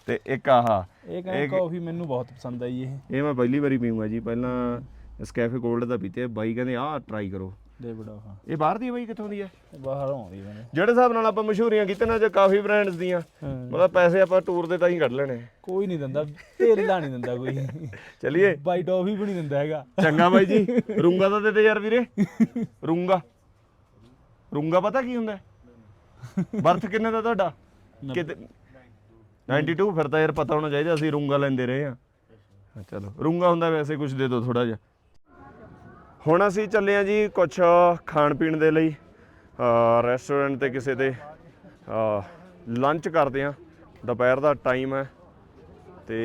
ਤੇ ਇੱਕ ਆਹ। ਇਹ ਕਹਿੰਦਾ ਕਾਫੀ ਮੈਨੂੰ ਬਹੁਤ ਪਸੰਦ ਆਈ ਇਹ। ਇਹ ਮੈਂ ਪਹਿਲੀ ਵਾਰੀ ਪੀਊਂਗਾ ਜੀ। ਪਹਿਲਾਂ ਇਸ ਕੈਫੇ 골ਡ ਦਾ ਪੀਤੇ ਬਾਈ ਕਹਿੰਦੇ ਆਹ ਟਰਾਈ ਕਰੋ। ਦੇ ਬੜਾ ਹਾਂ। ਇਹ ਬਾਹਰ ਦੀ ਹੈ ਬਾਈ ਕਿੱਥੋਂ ਦੀ ਹੈ ਬਾਹਰ ਆਉਂਦੀ ਮੈਨੂੰ। ਜਿਹੜੇ ਹਿਸਾਬ ਨਾਲ ਆਪਾਂ ਮਸ਼ਹੂਰੀਆਂ ਕੀਤੇ ਨਾ ਜੇ ਕਾਫੀ ਬ੍ਰਾਂਡਸ ਦੀਆਂ ਮਤਲਬ ਪੈਸੇ ਆਪਾਂ ਟੂਰ ਦੇ ਤਾਂ ਹੀ ਕੱਢ ਲੈਣੇ। ਕੋਈ ਨਹੀਂ ਦਿੰਦਾ ਦਾ ਨਹੀਂ ਦਿੰਦਾ ਕੋਈ। ਚਲਿਏ। ਬਾਈ ਟੌਫੀ ਵੀ ਨਹੀਂ ਦਿੰਦਾ ਹੈਗਾ। ਚੰਗਾ ਬਾਈ ਜੀ। ਰੂੰਗਾ ਤਾਂ ਦੇ ਦੇ ਯਾਰ ਵੀਰੇ। ਰੂੰਗਾ। ਰੂੰਗਾ ਪਤਾ ਕੀ ਹੁੰਦਾ? ਬਰਥ ਕਿੰਨੇ ਦਾ ਤੁਹਾਡਾ? ਕਿਤੇ 92 ਫਿਰ ਤਾਂ ਯਾਰ ਪਤਾ ਹੋਣਾ ਚਾਹੀਦਾ ਅਸੀਂ ਰੂੰਗਾ ਲੈਂਦੇ ਰਹੇ ਆ ਚਲੋ। ਰੂੰਗਾ ਹੁੰਦਾ ਵੈਸੇ ਕੁਝ ਦੇ ਦਿਓ ਥੋੜਾ ਜਿਹਾ। ਹੁਣ ਅਸੀਂ ਚੱਲੇ ਆ ਜੀ ਕੁਝ ਖਾਣ ਪੀਣ ਦੇ ਲਈ ਰੈਸਟੋਰੈਂਟ ਤੇ ਕਿਸੇ ਦੇ ਲੰਚ ਕਰਦੇ ਆ ਦੁਪਹਿਰ ਦਾ ਟਾਈਮ ਹੈ ਤੇ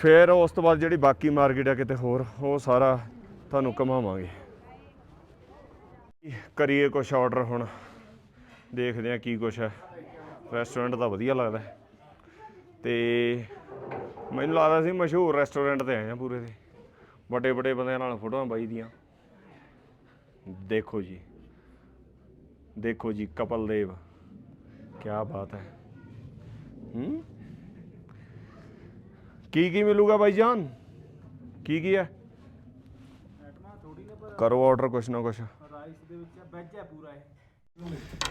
ਫਿਰ ਉਸ ਤੋਂ ਬਾਅਦ ਜਿਹੜੀ ਬਾਕੀ ਮਾਰਕੀਟ ਆ ਕਿਤੇ ਹੋਰ, ਉਹ ਸਾਰਾ ਤੁਹਾਨੂੰ ਘਮਾਵਾਂਗੇ। ਕਰੀਏ ਕੁਛ ਆਰਡਰ ਹੁਣ, ਦੇਖਦੇ ਆ ਕੀ ਕੁਛ ਹੈ। ਰੈਸਟੋਰੈਂਟ ਤਾਂ ਵਧੀਆ ਲੱਗਦਾ। ਹੈ। ਤੇ ਮੈਨੂੰ ਲੱਗਦਾ ਸੀ ਮਸ਼ਹੂਰ ਰੈਸਟੋਰੈਂਟ ਤੇ ਆਏ ਆ ਪੂਰੇ ਦੇ ਵੱਡੇ ਵੱਡੇ ਬੰਦਿਆਂ ਨਾਲ ਫੋਟੋਆਂ ਬਾਈ ਦੀਆਂ ਦੇਖੋ ਜੀ। ਦੇਖੋ ਜੀ, ਕਪਲ ਦੇਵ। ਕੀ ਬਾਤ ਹੈ। ਹੂੰ? ਕੀ ਕੀ ਮਿਲੂਗਾ ਬਾਈ ਜਾਨ? ਕੀ ਕੀ ਹੈ? ਕਰੋ ਆਰਡਰ ਕੁਛ ਨਾ ਕੁਛ।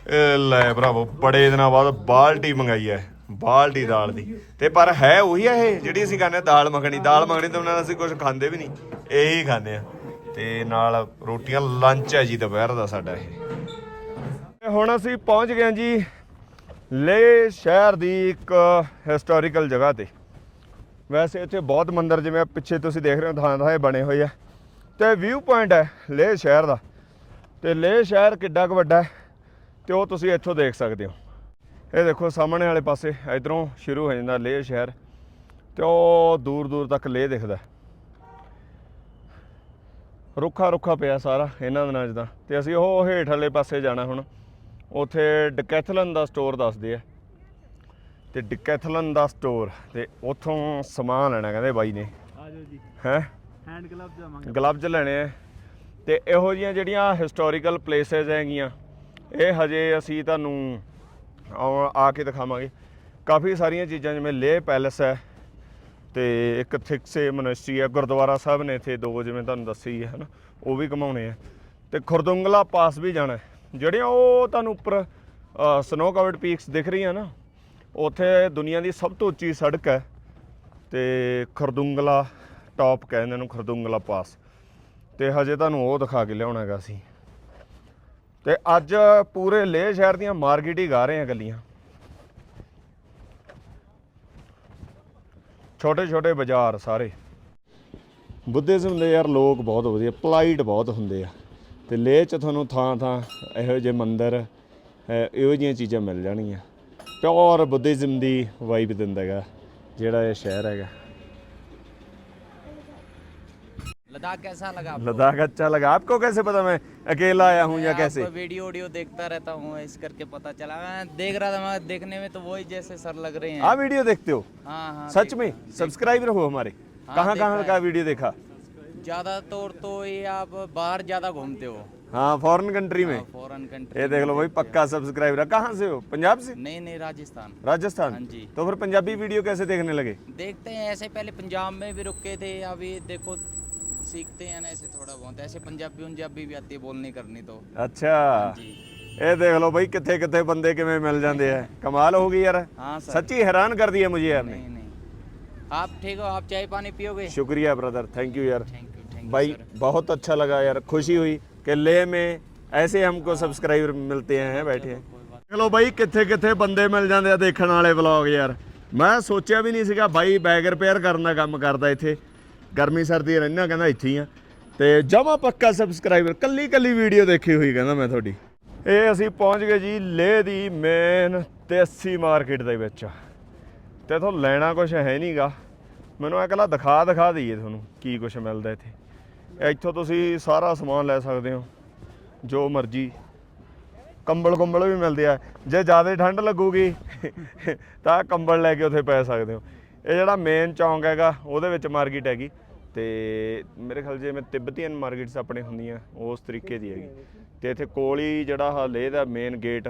ਇਹ ਲੈ ਭਰਾਵੋ, ਬੜੇ ਦਿਨਾਂ ਬਾਅਦ ਬਾਲਟੀ ਮੰਗਾਈ ਹੈ। ਬਾਲਟੀ ਦਾਲ ਦੀ। ਤੇ ਪਰ ਹੈ ਉਹੀ ਹੈ ਇਹ, ਜਿਹੜੀ ਅਸੀਂ ਖਾਂਦੇ ਹਾਂ ਦਾਲ ਮੱਖਣੀ। ਦਾਲ ਮੱਖਣੀ ਤੋਂ ਨਾਲ ਅਸੀਂ ਕੁਝ ਖਾਂਦੇ ਵੀ ਨਹੀਂ। ਇਹੀ ਖਾਂਦੇ ਆ। ਤੇ ਨਾਲ ਰੋਟੀਆਂ ਲੰਚ ਹੈ ਜੀ ਦੁਪਹਿਰ ਦਾ ਸਾਡਾ ਇਹ। ਹੁਣ ਅਸੀਂ ਪਹੁੰਚ ਗਏ ਹਾਂ ਜੀ ਲੇ ਸ਼ਹਿਰ ਦੀ ਇੱਕ ਹਿਸਟੋਰੀਕਲ ਜਗ੍ਹਾ ਤੇ। ਵੈਸੇ ਇੱਥੇ ਬਹੁਤ ਮੰਦਿਰ ਜਿਵੇਂ ਪਿੱਛੇ ਤੁਸੀਂ ਦੇਖ ਰਹੇ ਹੋ, ਥਾਂ ਥਾਂ ਬਣੇ ਹੋਏ ਆ। ਤੇ ਵਿਊ ਪੁਆਇੰਟ ਹੈ ਲੇਹ ਸ਼ਹਿਰ ਦਾ। ਤੇ ਲੇਹ ਸ਼ਹਿਰ ਕਿੱਡਾ ਕੁ ਵੱਡਾ ਹੈ, ਤੇ ਉਹ ਤੁਸੀਂ ਇੱਥੋਂ ਦੇਖ ਸਕਦੇ ਹੋ। ਇਹ ਦੇਖੋ ਸਾਹਮਣੇ ਵਾਲੇ ਪਾਸੇ ਇਧਰੋਂ ਸ਼ੁਰੂ ਹੋ ਜਾਂਦਾ ਲੇਹ ਸ਼ਹਿਰ ਤੇ ਉਹ ਦੂਰ ਦੂਰ ਤੱਕ ਲੇਹ ਦਿਖਦਾ। ਰੁੱਖਾ ਰੁੱਖਾ ਪਿਆ ਸਾਰਾ ਇਹਨਾਂ ਦਿਨਾਂ 'ਚ ਤਾਂ। ਤੇ ਅਸੀਂ ਉਹ ਹੇਠ ਵਾਲੇ ਪਾਸੇ ਜਾਣਾ ਹੁਣ। ਉੱਥੇ ਡਕੈਥਲਨ ਦਾ ਸਟੋਰ ਦੱਸਦੇ ਆ। ਤੇ ਡਿਕੈਥਲਨ ਦਾ ਸਟੋਰ ਤੇ ਉੱਥੋਂ ਸਮਾਨ ਲੈਣਾ ਕਹਿੰਦੇ ਬਾਈ ਨੇ। ਆ ਜਾਓ ਜੀ। ਹੈ? ਹੈਂਡ ਗਲਵਸ ਜਾਵਾਂਗੇ। ਗਲਵਜ਼ ਲੈਣੇ ਆ। ਤੇ ਇਹੋ ਜੀਆਂ ਜਿਹੜੀਆਂ ਹਿਸਟੋਰੀਕਲ ਪਲੇਸਸ ਹੈਗੀਆਂ ਇਹ ਹਜੇ ਅਸੀਂ ਤੁਹਾਨੂੰ ਆਉਣ ਆ ਕੇ ਦਿਖਾਵਾਂਗੇ। ਕਾਫੀ ਸਾਰੀਆਂ ਚੀਜ਼ਾਂ, ਜਿਵੇਂ ਲੇਹ ਪੈਲੇਸ ਹੈ ਤੇ ਇੱਕ ਥਿਕਸੇ ਮਨਿਸਟਰੀ ਹੈ, ਗੁਰਦੁਆਰਾ ਸਾਹਿਬ ਨੇ ਇੱਥੇ ਦੋ, ਜਿਵੇਂ ਤੁਹਾਨੂੰ ਦੱਸੀ ਹੈ ਹਨਾ ਉਹ ਵੀ ਘਮਾਉਣੇ ਆ। ਤੇ ਖੁਰਦੁੰਗਲਾ ਪਾਸ ਵੀ ਜਾਣਾ ਹੈ। ਜਿਹੜੀਆਂ ਉਹ ਤੁਹਾਨੂੰ ਉੱਪਰ ਸਨੋ ਕਵਰਡ ਪੀਕਸ ਦਿਖ ਰਹੀਆਂ ਨਾ, ਉੱਥੇ ਦੁਨੀਆ ਦੀ ਸਭ ਤੋਂ ਉੱਚੀ ਸੜਕ ਹੈ ਤੇ ਖਰਦੁੰਗਲਾ ਟਾਪ ਕਹਿੰਦੇ ਨੂੰ ਖਰਦੁੰਗਲਾ ਪਾਸ। ਤੇ ਹਜੇ ਤੁਹਾਨੂੰ ਉਹ ਦਿਖਾ ਕੇ ਲਿਆਉਣਾ ਹੈਗਾ ਅਸੀਂ। ਤੇ ਅੱਜ ਪੂਰੇ ਲੇਹ ਸ਼ਹਿਰ ਦੀਆਂ ਮਾਰਕੀਟ ਹੀ ਗਾ ਰਹੇ ਆ ਗੱਲੀਆਂ ਛੋਟੇ ਛੋਟੇ ਬਾਜ਼ਾਰ ਸਾਰੇ। ਬੁੱਧਿਜ਼ਮ ਦੇ ਯਾਰ ਲੋਕ ਬਹੁਤ ਵਧੀਆ, ਪਲਾਈਟ ਬਹੁਤ ਹੁੰਦੇ ਆ। ਤੇ ਲੇਹ ਚ ਤੁਹਾਨੂੰ ਥਾਂ ਥਾਂ ਇਹੋ ਜਿਹੇ ਮੰਦਿਰ ਇਹੋ ਜਿਹੀਆਂ ਚੀਜ਼ਾਂ ਮਿਲ ਜਾਣਗੀਆਂ। ਪਿਓਰ ਬੁੱਧਿਜ਼ਮ ਦੀ ਵਾਈਬ ਦਿੰਦਾ ਹੈਗਾ, ਜਿਹੜਾ ਇਹ ਸ਼ਹਿਰ ਹੈਗਾ। लद्दाख कैसा लगा आपको? लद्दाख अच्छा लगा। आपको कैसे पता मैं अकेला आया हूँ या कैसे? आपका वीडियो वीडियो देखता रहता हूँ इस करके पता चला। मैं देख रहा था मैं देखने में तो वही जैसे सर लग रहे हैं। हाँ वीडियो देखते हो? हाँ हाँ सच में? सब्सक्राइबर हो हमारे। हाँ, कहाँ कहाँ का वीडियो देखा? ज़्यादा तौर तो ये आप बाहर ज़्यादा घूमते हो। हाँ फॉरेन कंट्री में। फॉरेन कंट्री ये देख लो भाई पक्का सब्सक्राइबर है। कहाँ से हो? पंजाब से? नहीं नहीं राजस्थान। राजस्थान? हाँ जी। तो फिर पंजाबी वीडियो कैसे देखने लगे? देखते हैं ऐसे पहले पंजाब में भी रुके थे अभी देखो सीखते हैं ना ऐसे थोड़ा बहुत ऐसे पंजाबी पंजाबी भी आती है बोलनी करनी तो अच्छा जी ਇਹ ਦੇਖ ਲਓ ਭਾਈ ਕਿੱਥੇ ਕਿੱਥੇ ਬੰਦੇ ਕਿਵੇਂ ਮਿਲ ਜਾਂਦੇ ਆ ਕਮਾਲ ਹੋ ਗਈ ਯਾਰ हाँ सर ਸੱਚੀ ਹੈਰਾਨ ਕਰ ਦਿਆ ਮੁਝे यार ने नहीं नहीं आप ठीक हो आप चाय पानी पियोगे शुक्रिया ब्रदर थैंक यू यार थैंक यू थैंक यू भाई बहुत अच्छा लगा यार खुशी हुई कि लेह में ऐसे हमको सब्सक्राइबर मिलते हैं बैठे हैं ਚਲੋ ਬਾਈ ਕਿੱਥੇ ਕਿੱਥੇ ਬੰਦੇ ਮਿਲ ਜਾਂਦੇ ਆ ਦੇਖਣ ਵਾਲੇ ਵਲੌਗ ਯਾਰ ਮੈਂ ਸੋਚਿਆ ਵੀ ਨਹੀਂ ਸੀਗਾ ਬਾਈ ਬੈਗ ਰਿਪੇਅਰ ਕਰਨ ਦਾ ਕੰਮ ਕਰਦਾ ਇੱਥੇ ਗਰਮੀ ਸਰਦੀ ਰਹਿਣਾ ਕਹਿੰਦਾ ਇੱਥੇ ਹੀ ਆ। ਤੇ ਜਮਾ ਪੱਕਾ ਸਬਸਕ੍ਰਾਈਬਰ ਕੱਲੀ ਕੱਲੀ ਵੀਡੀਓ ਦੇਖੀ ਹੋਈ, ਕਹਿੰਦਾ ਮੈਂ ਤੁਹਾਡੀ। ਇਹ ਅਸੀਂ ਪਹੁੰਚ ਗਏ ਜੀ ਲੇਹ ਦੀ ਮੇਨ ਦੇਸੀ ਮਾਰਕੀਟ ਦੇ ਵਿੱਚ। ਤੇ ਇਥੋਂ ਲੈਣਾ ਕੁਝ ਹੈ ਨਹੀਂਗਾ ਮੈਨੂੰ ਇਹ ਕੱਲਾ ਦਿਖਾ ਦਿਖਾ ਦਈਏ ਤੁਹਾਨੂੰ ਕੀ ਕੁਝ ਮਿਲਦਾ ਇੱਥੇ। ਇੱਥੋਂ ਤੁਸੀਂ ਸਾਰਾ ਸਮਾਨ ਲੈ ਸਕਦੇ ਹੋ, ਜੋ ਮਰਜ਼ੀ। ਕੰਬਲ ਕੰਬਲ ਵੀ ਮਿਲਦੇ ਆ। ਜੇ ਜ਼ਿਆਦਾ ਠੰਡ ਲੱਗੂਗੀ, ਤਾਂ ਕੰਬਲ ਲੈ ਕੇ ਉੱਥੇ ਪੈ ਸਕਦੇ ਹੋ। ਇਹ ਜਿਹੜਾ ਮੇਨ ਚੌਂਕ ਹੈਗਾ, ਉਹਦੇ ਵਿੱਚ ਮਾਰਕੀਟ ਹੈਗੀ। ਤੇ ਮੇਰੇ ਖਿਆਲ ਜਿਵੇਂ ਤਿੱਬਤੀਅਨ ਮਾਰਕੀਟਸ ਆਪਣੇ ਹੁੰਦੀਆਂ, ਉਸ ਤਰੀਕੇ ਦੀ ਹੈਗੀ। ਤੇ ਇੱਥੇ ਕੋਲ ਹੀ ਜਿਹੜਾ ਆਹ ਲੇਹ ਦਾ ਮੇਨ ਗੇਟ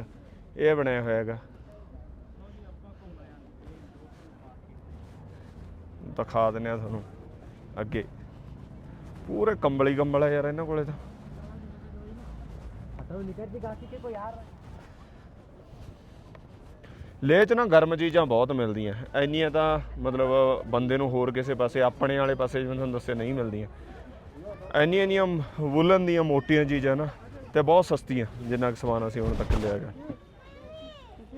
ਇਹ ਬਣਿਆ ਹੋਇਆ ਹੈਗਾ। ਦਿਖਾ ਦਿੰਦੇ ਆ ਤੁਹਾਨੂੰ, ਅੱਗੇ। ਪੂਰੇ ਕੰਬਲੀ ਕੰਬਲ ਹੈ ਯਾਰ, ਇਹਨਾਂ ਕੋਲੇ ਤਾਂ। ਲੇਹ ਚ ਨਾ ਗਰਮ ਚੀਜ਼ਾਂ ਬਹੁਤ ਮਿਲਦੀਆਂ। ਇੰਨੀਆਂ ਤਾਂ ਮਤਲਬ ਬੰਦੇ ਨੂੰ ਹੋਰ ਕਿਸੇ ਪਾਸੇ, ਆਪਣੇ ਵਾਲੇ ਪਾਸੇ ਜਿਵੇਂ ਤੁਹਾਨੂੰ ਦੱਸਿਆ ਨਹੀਂ ਮਿਲਦੀਆਂ। ਇੰਨੀਆਂ ਇੰਨੀਆਂ ਵੁਲਨ ਦੀਆਂ ਮੋਟੀਆਂ ਚੀਜ਼ਾਂ ਨਾ ਤੇ ਬਹੁਤ ਸਸਤੀਆਂ ਜਿੰਨਾ ਕੁ ਸਮਾਨ ਅਸੀਂ ਹੁਣ ਤੱਕ ਲਿਆ ਹੈਗਾ।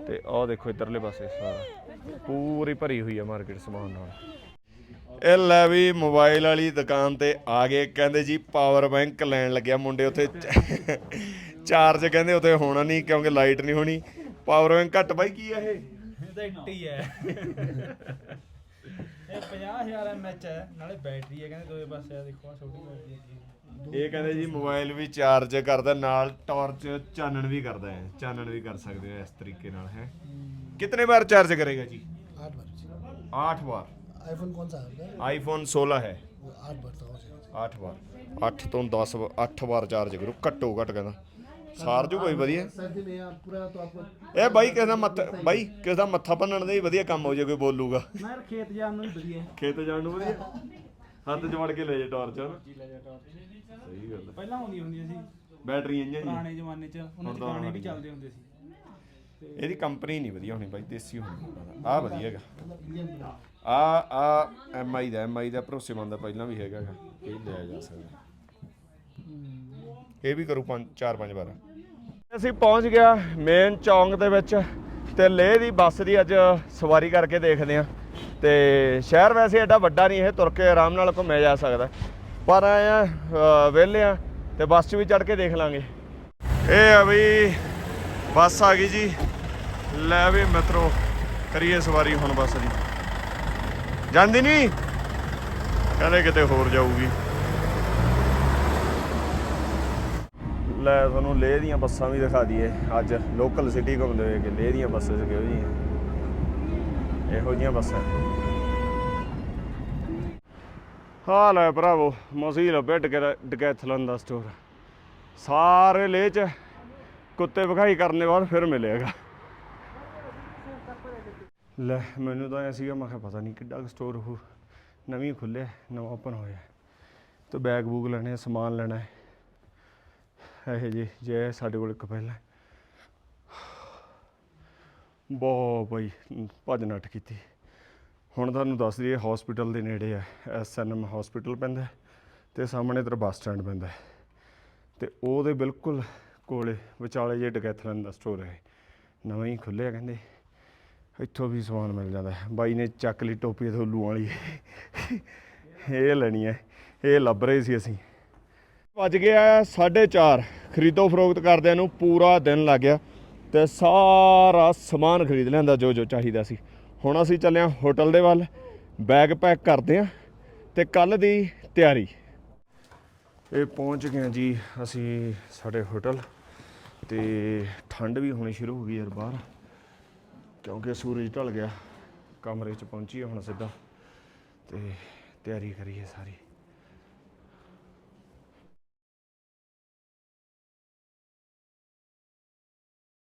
ਤੇ ਆਹ ਦੇਖੋ ਇਧਰਲੇ ਪਾਸੇ ਸਾਰਾ। ਪੂਰੀ ਭਰੀ ਹੋਈ ਹੈ ਮਾਰਕੀਟ ਸਮਾਨ ਨਾਲ। ਇਹ ਲੈ ਵੀ ਮੋਬਾਈਲ ਵਾਲੀ ਦੁਕਾਨ ਤੇ ਆ ਗਏ। ਕਹਿੰਦੇ ਜੀ ਪਾਵਰ ਬੈਂਕ ਲੈਣ ਲੱਗਿਆ ਮੁੰਡੇ ਉੱਥੇ। ਚਾਰਜ ਕਹਿੰਦੇ ਉੱਥੇ ਹੋਣਾ ਨਹੀਂ ਕਿਉਂਕਿ ਲਾਈਟ ਨਹੀਂ ਹੋਣੀ। ਪਾਵਰ ਬੈਂਕ ਘੱਟ ਬਾਈ ਕੀ ਆ ਇਹ ਇਹ ਤਾਂ ਇੱਟੀ ਹੈ ਇਹ 50000 ਐਮਐਚ ਹੈ ਨਾਲੇ ਬੈਟਰੀ ਹੈ ਕਹਿੰਦੇ ਦੋਵੇਂ ਪਾਸੇ ਆ ਦੇਖੋ ਆ ਛੋਟੀ ਬੈਟਰੀ ਹੈ ਇਹ ਕਹਿੰਦੇ ਜੀ ਮੋਬਾਈਲ ਵੀ ਚਾਰਜ ਕਰਦਾ ਨਾਲ ਟਾਰਚ ਚਾਨਣ ਵੀ ਕਰਦਾ ਹੈ ਚਾਨਣ ਵੀ ਕਰ ਸਕਦੇ ਹੋ ਇਸ ਤਰੀਕੇ ਨਾਲ ਹੈ ਕਿੰਨੇ ਵਾਰ ਚਾਰਜ ਕਰੇਗਾ ਜੀ आठ बार 8 ਵਾਰ आईफोन कौन सा है आपका? ਆਈਫੋਨ 16 ਹੈ वो आठ बार तो हो जाएगा 8 ਵਾਰ 8 ਤੋਂ 10 8 ਵਾਰ ਚਾਰਜ ਕਰੂ ਘੱਟੋ ਘੱਟ ਕਹਿੰਦਾ ਸਾਰ ਜੂ ਕੋਈ ਵਧੀਆ सर्दी में आप पूरा तो आपको ਇਹ ਬਾਈ ਕਿਸੇ ਦਾ ਮੱਥਾ ਬਾਈ ਕਿਸੇ ਦਾ ਮੱਥਾ ਭੰਨਣ ਦੇ ਹੀ ਵਧੀਆ ਕੰਮ ਹੋ ਜੇ ਕੋਈ ਬੋਲੂਗਾ ਮੈਂ ਖੇਤ ਜਾਣ ਨੂੰ ਹੀ ਵਧੀਆ ਖੇਤ ਜਾਣ ਨੂੰ ਵਧੀਆ ਹੱਥ ਜਵੜ ਕੇ ਲੈ ਜਾ ਟਾਰਚ ਹਨਾ ਸਹੀ ਗੱਲ ਹੈ। ਪਹਿਲਾਂ ਆਉਂਦੀ ਹੁੰਦੀ ਸੀ ਬੈਟਰੀ ਇੰਜਨ ਜੀ ਪੁਰਾਣੇ ਜ਼ਮਾਨੇ 'ਚ ਉਹਨਾਂ 'ਚ ਤਾਂ ਗਾਣੇ ਵੀ ਹਟ ਚੱਲਦੇ ਹੁੰਦੇ ਸੀ ਇਹਦੀ ਕੰਪਨੀ ਨਹੀਂ ਵਧੀਆ ਹੋਣੀ ਬਾਈ ਦੇਸੀ ਹੋਣੀ ਆ ਵਧੀਆ ਹੈਗਾ ਆ ਆ ਐਮਆਈ ਦਾ ਐਮਆਈ ਦਾ ਭਰੋਸੇਮੰਦ ਦਾ ਪਹਿਲਾਂ ਵੀ ਹੈਗਾ ਗਾ। ਇਹ ਲਿਆ ਜਾ ਸਕਦਾ ਇਹ ਵੀ ਕਰੂ ਪੰਜ, ਚਾਰ ਪੰਜ ਵਾਰ। ਅਸੀਂ ਪਹੁੰਚ ਗਿਆ ਮੇਨ ਚੌਂਕ ਦੇ ਵਿੱਚ ਤੇ ਲੇਹ ਦੀ ਬੱਸ ਦੀ ਅੱਜ ਸਵਾਰੀ ਕਰਕੇ ਦੇਖਦੇ ਆ ਤੇ ਸ਼ਹਿਰ ਵੈਸੇ ਐਡਾ ਵੱਡਾ ਨਹੀਂ, ਇਹ ਤੁਰ ਕੇ ਆਰਾਮ ਨਾਲ ਘੁੰਮਿਆ ਜਾ ਸਕਦਾ। ਪਰ ਆਇਆ ਵਿਹਲੇ ਆ ਤੇ ਬੱਸ 'ਚ ਵੀ ਚੜ ਕੇ ਦੇਖ ਲਾਂਗੇ। ਇਹ ਆ ਬਈ ਬੱਸ ਆ ਗਈ ਜੀ। ਲੈ ਵੀ ਮਿੱਤਰੋ, ਕਰੀਏ ਸਵਾਰੀ ਹੁਣ ਬੱਸ ਦੀ। ਜਾਂਦੀ ਨਹੀਂ? ਕਹਿੰਦੇ ਕਿਤੇ ਹੋਰ ਜਾਊਗੀ। ਲੈ ਤੁਹਾਨੂੰ ਲੇਹ ਦੀਆਂ ਬੱਸਾਂ ਵੀ ਦਿਖਾ ਦਈਏ। ਅੱਜ ਲੋਕਲ ਸਿਟੀ ਘੁੰਮਦੇ ਹੋਏ ਕਿ ਲੇਹ ਦੀਆਂ ਬੱਸਾਂ ਕਿਹੋ ਜਿਹੀਆਂ ਇਹੋ ਜਿਹੀਆਂ ਬੱਸਾਂ। ਹਾਂ ਲੈ ਭਰਾਵੋ, ਮਸੀ ਲੱਭੇ ਡਕੈ- ਡਕੈਥਲਨ ਦਾ ਸਟੋਰ ਸਾਰੇ ਲੇਹ ਚ ਕੁੱਤੇ ਵਿਖਾਈ ਕਰਨ ਦੇ ਬਾਅਦ ਫਿਰ ਮਿਲੇਗਾ। ਲੈ, ਮੈਨੂੰ ਤਾਂ ਐ ਸੀਗਾ, ਮੈਂ ਕਿਹਾ ਪਤਾ ਨਹੀਂ ਕਿੱਡਾ ਸਟੋਰ ਉਹ ਨਵੀਂ ਖੁੱਲਿਆ ਨਵਾਂ ਓਪਨ ਹੋਇਆ। ਤੇ ਬੈਗ ਬੂਗ ਲੈਣੇ ਸਮਾਨ ਲੈਣਾ ਹੈ। ਇਹ ਜੀ, ਜੇ ਸਾਡੇ ਕੋਲ ਇੱਕ ਪਹਿਲਾਂ ਬਹੁਤ ਬਈ ਭੱਜ ਨੱਠ ਕੀਤੀ। ਹੁਣ ਤੁਹਾਨੂੰ ਦੱਸ ਦਈਏ ਹਸਪੀਟਲ ਦੇ ਨੇੜੇ ਹੈ ਐਸਐਨਐਮ ਹਸਪੀਟਲ ਪੈਂਦਾ ਹੈ ਤੇ ਸਾਹਮਣੇ ਤੇਰਾ ਬੱਸ ਸਟੈਂਡ ਪੈਂਦਾ ਹੈ। ਤੇ ਉਹਦੇ ਬਿਲਕੁਲ ਕੋਲੇ ਵਿਚਾਲੇ ਜੇ ਡਕੈਥਲਨ ਦਾ ਸਟੋਰ ਹੈ। ਨਵਾਂ ਹੀ ਖੁੱਲਿਆ ਕਹਿੰਦੇ। ਇੱਥੋਂ ਵੀ ਸਮਾਨ ਮਿਲ ਜਾਂਦਾ ਹੈ। ਬਾਈ ਨੇ ਚੱਕ ਲਈ ਟੋਪੀ ਥੋਲੂ ਵਾਲੀ। ਇਹ ਲੈਣੀ ਹੈ। ਇਹ ਲੱਭ ਰਹੇ ਸੀ ਅਸੀਂ। ਵੱਜ ਗਿਆ 4:30 ਖਰੀਦੋ ਫਰੋਖਤ ਕਰਦਿਆਂ ਨੂੰ ਪੂਰਾ ਦਿਨ ਲੱਗ ਗਿਆ ਤੇ ਸਾਰਾ ਸਮਾਨ ਖਰੀਦ ਲਿਆਂਦਾ ਜੋ ਜੋ ਚਾਹੀਦਾ ਸੀ। ਹੁਣ ਅਸੀਂ ਚੱਲੇ ਹਾਂ ਹੋਟਲ ਦੇ ਵੱਲ। ਬੈਗ ਪੈਕ ਕਰਦੇ ਹਾਂ ਤੇ ਕੱਲ ਦੀ ਤਿਆਰੀ। ਇਹ ਪਹੁੰਚ ਗਏ ਜੀ ਅਸੀਂ ਸਾਡੇ ਹੋਟਲ ਤੇ ਠੰਡ ਵੀ ਹੋਣੀ ਸ਼ੁਰੂ ਹੋ ਗਈ ਯਾਰ ਬਾਹਰ। ਕਿਉਂਕਿ ਸੂਰਜ ਢਲ ਗਿਆ, ਕਮਰੇ 'ਚ ਪਹੁੰਚੀਏ ਹੁਣ ਸਿੱਧਾ। ਤੇ ਤਿਆਰੀ ਕਰੀਏ ਸਾਰੀ।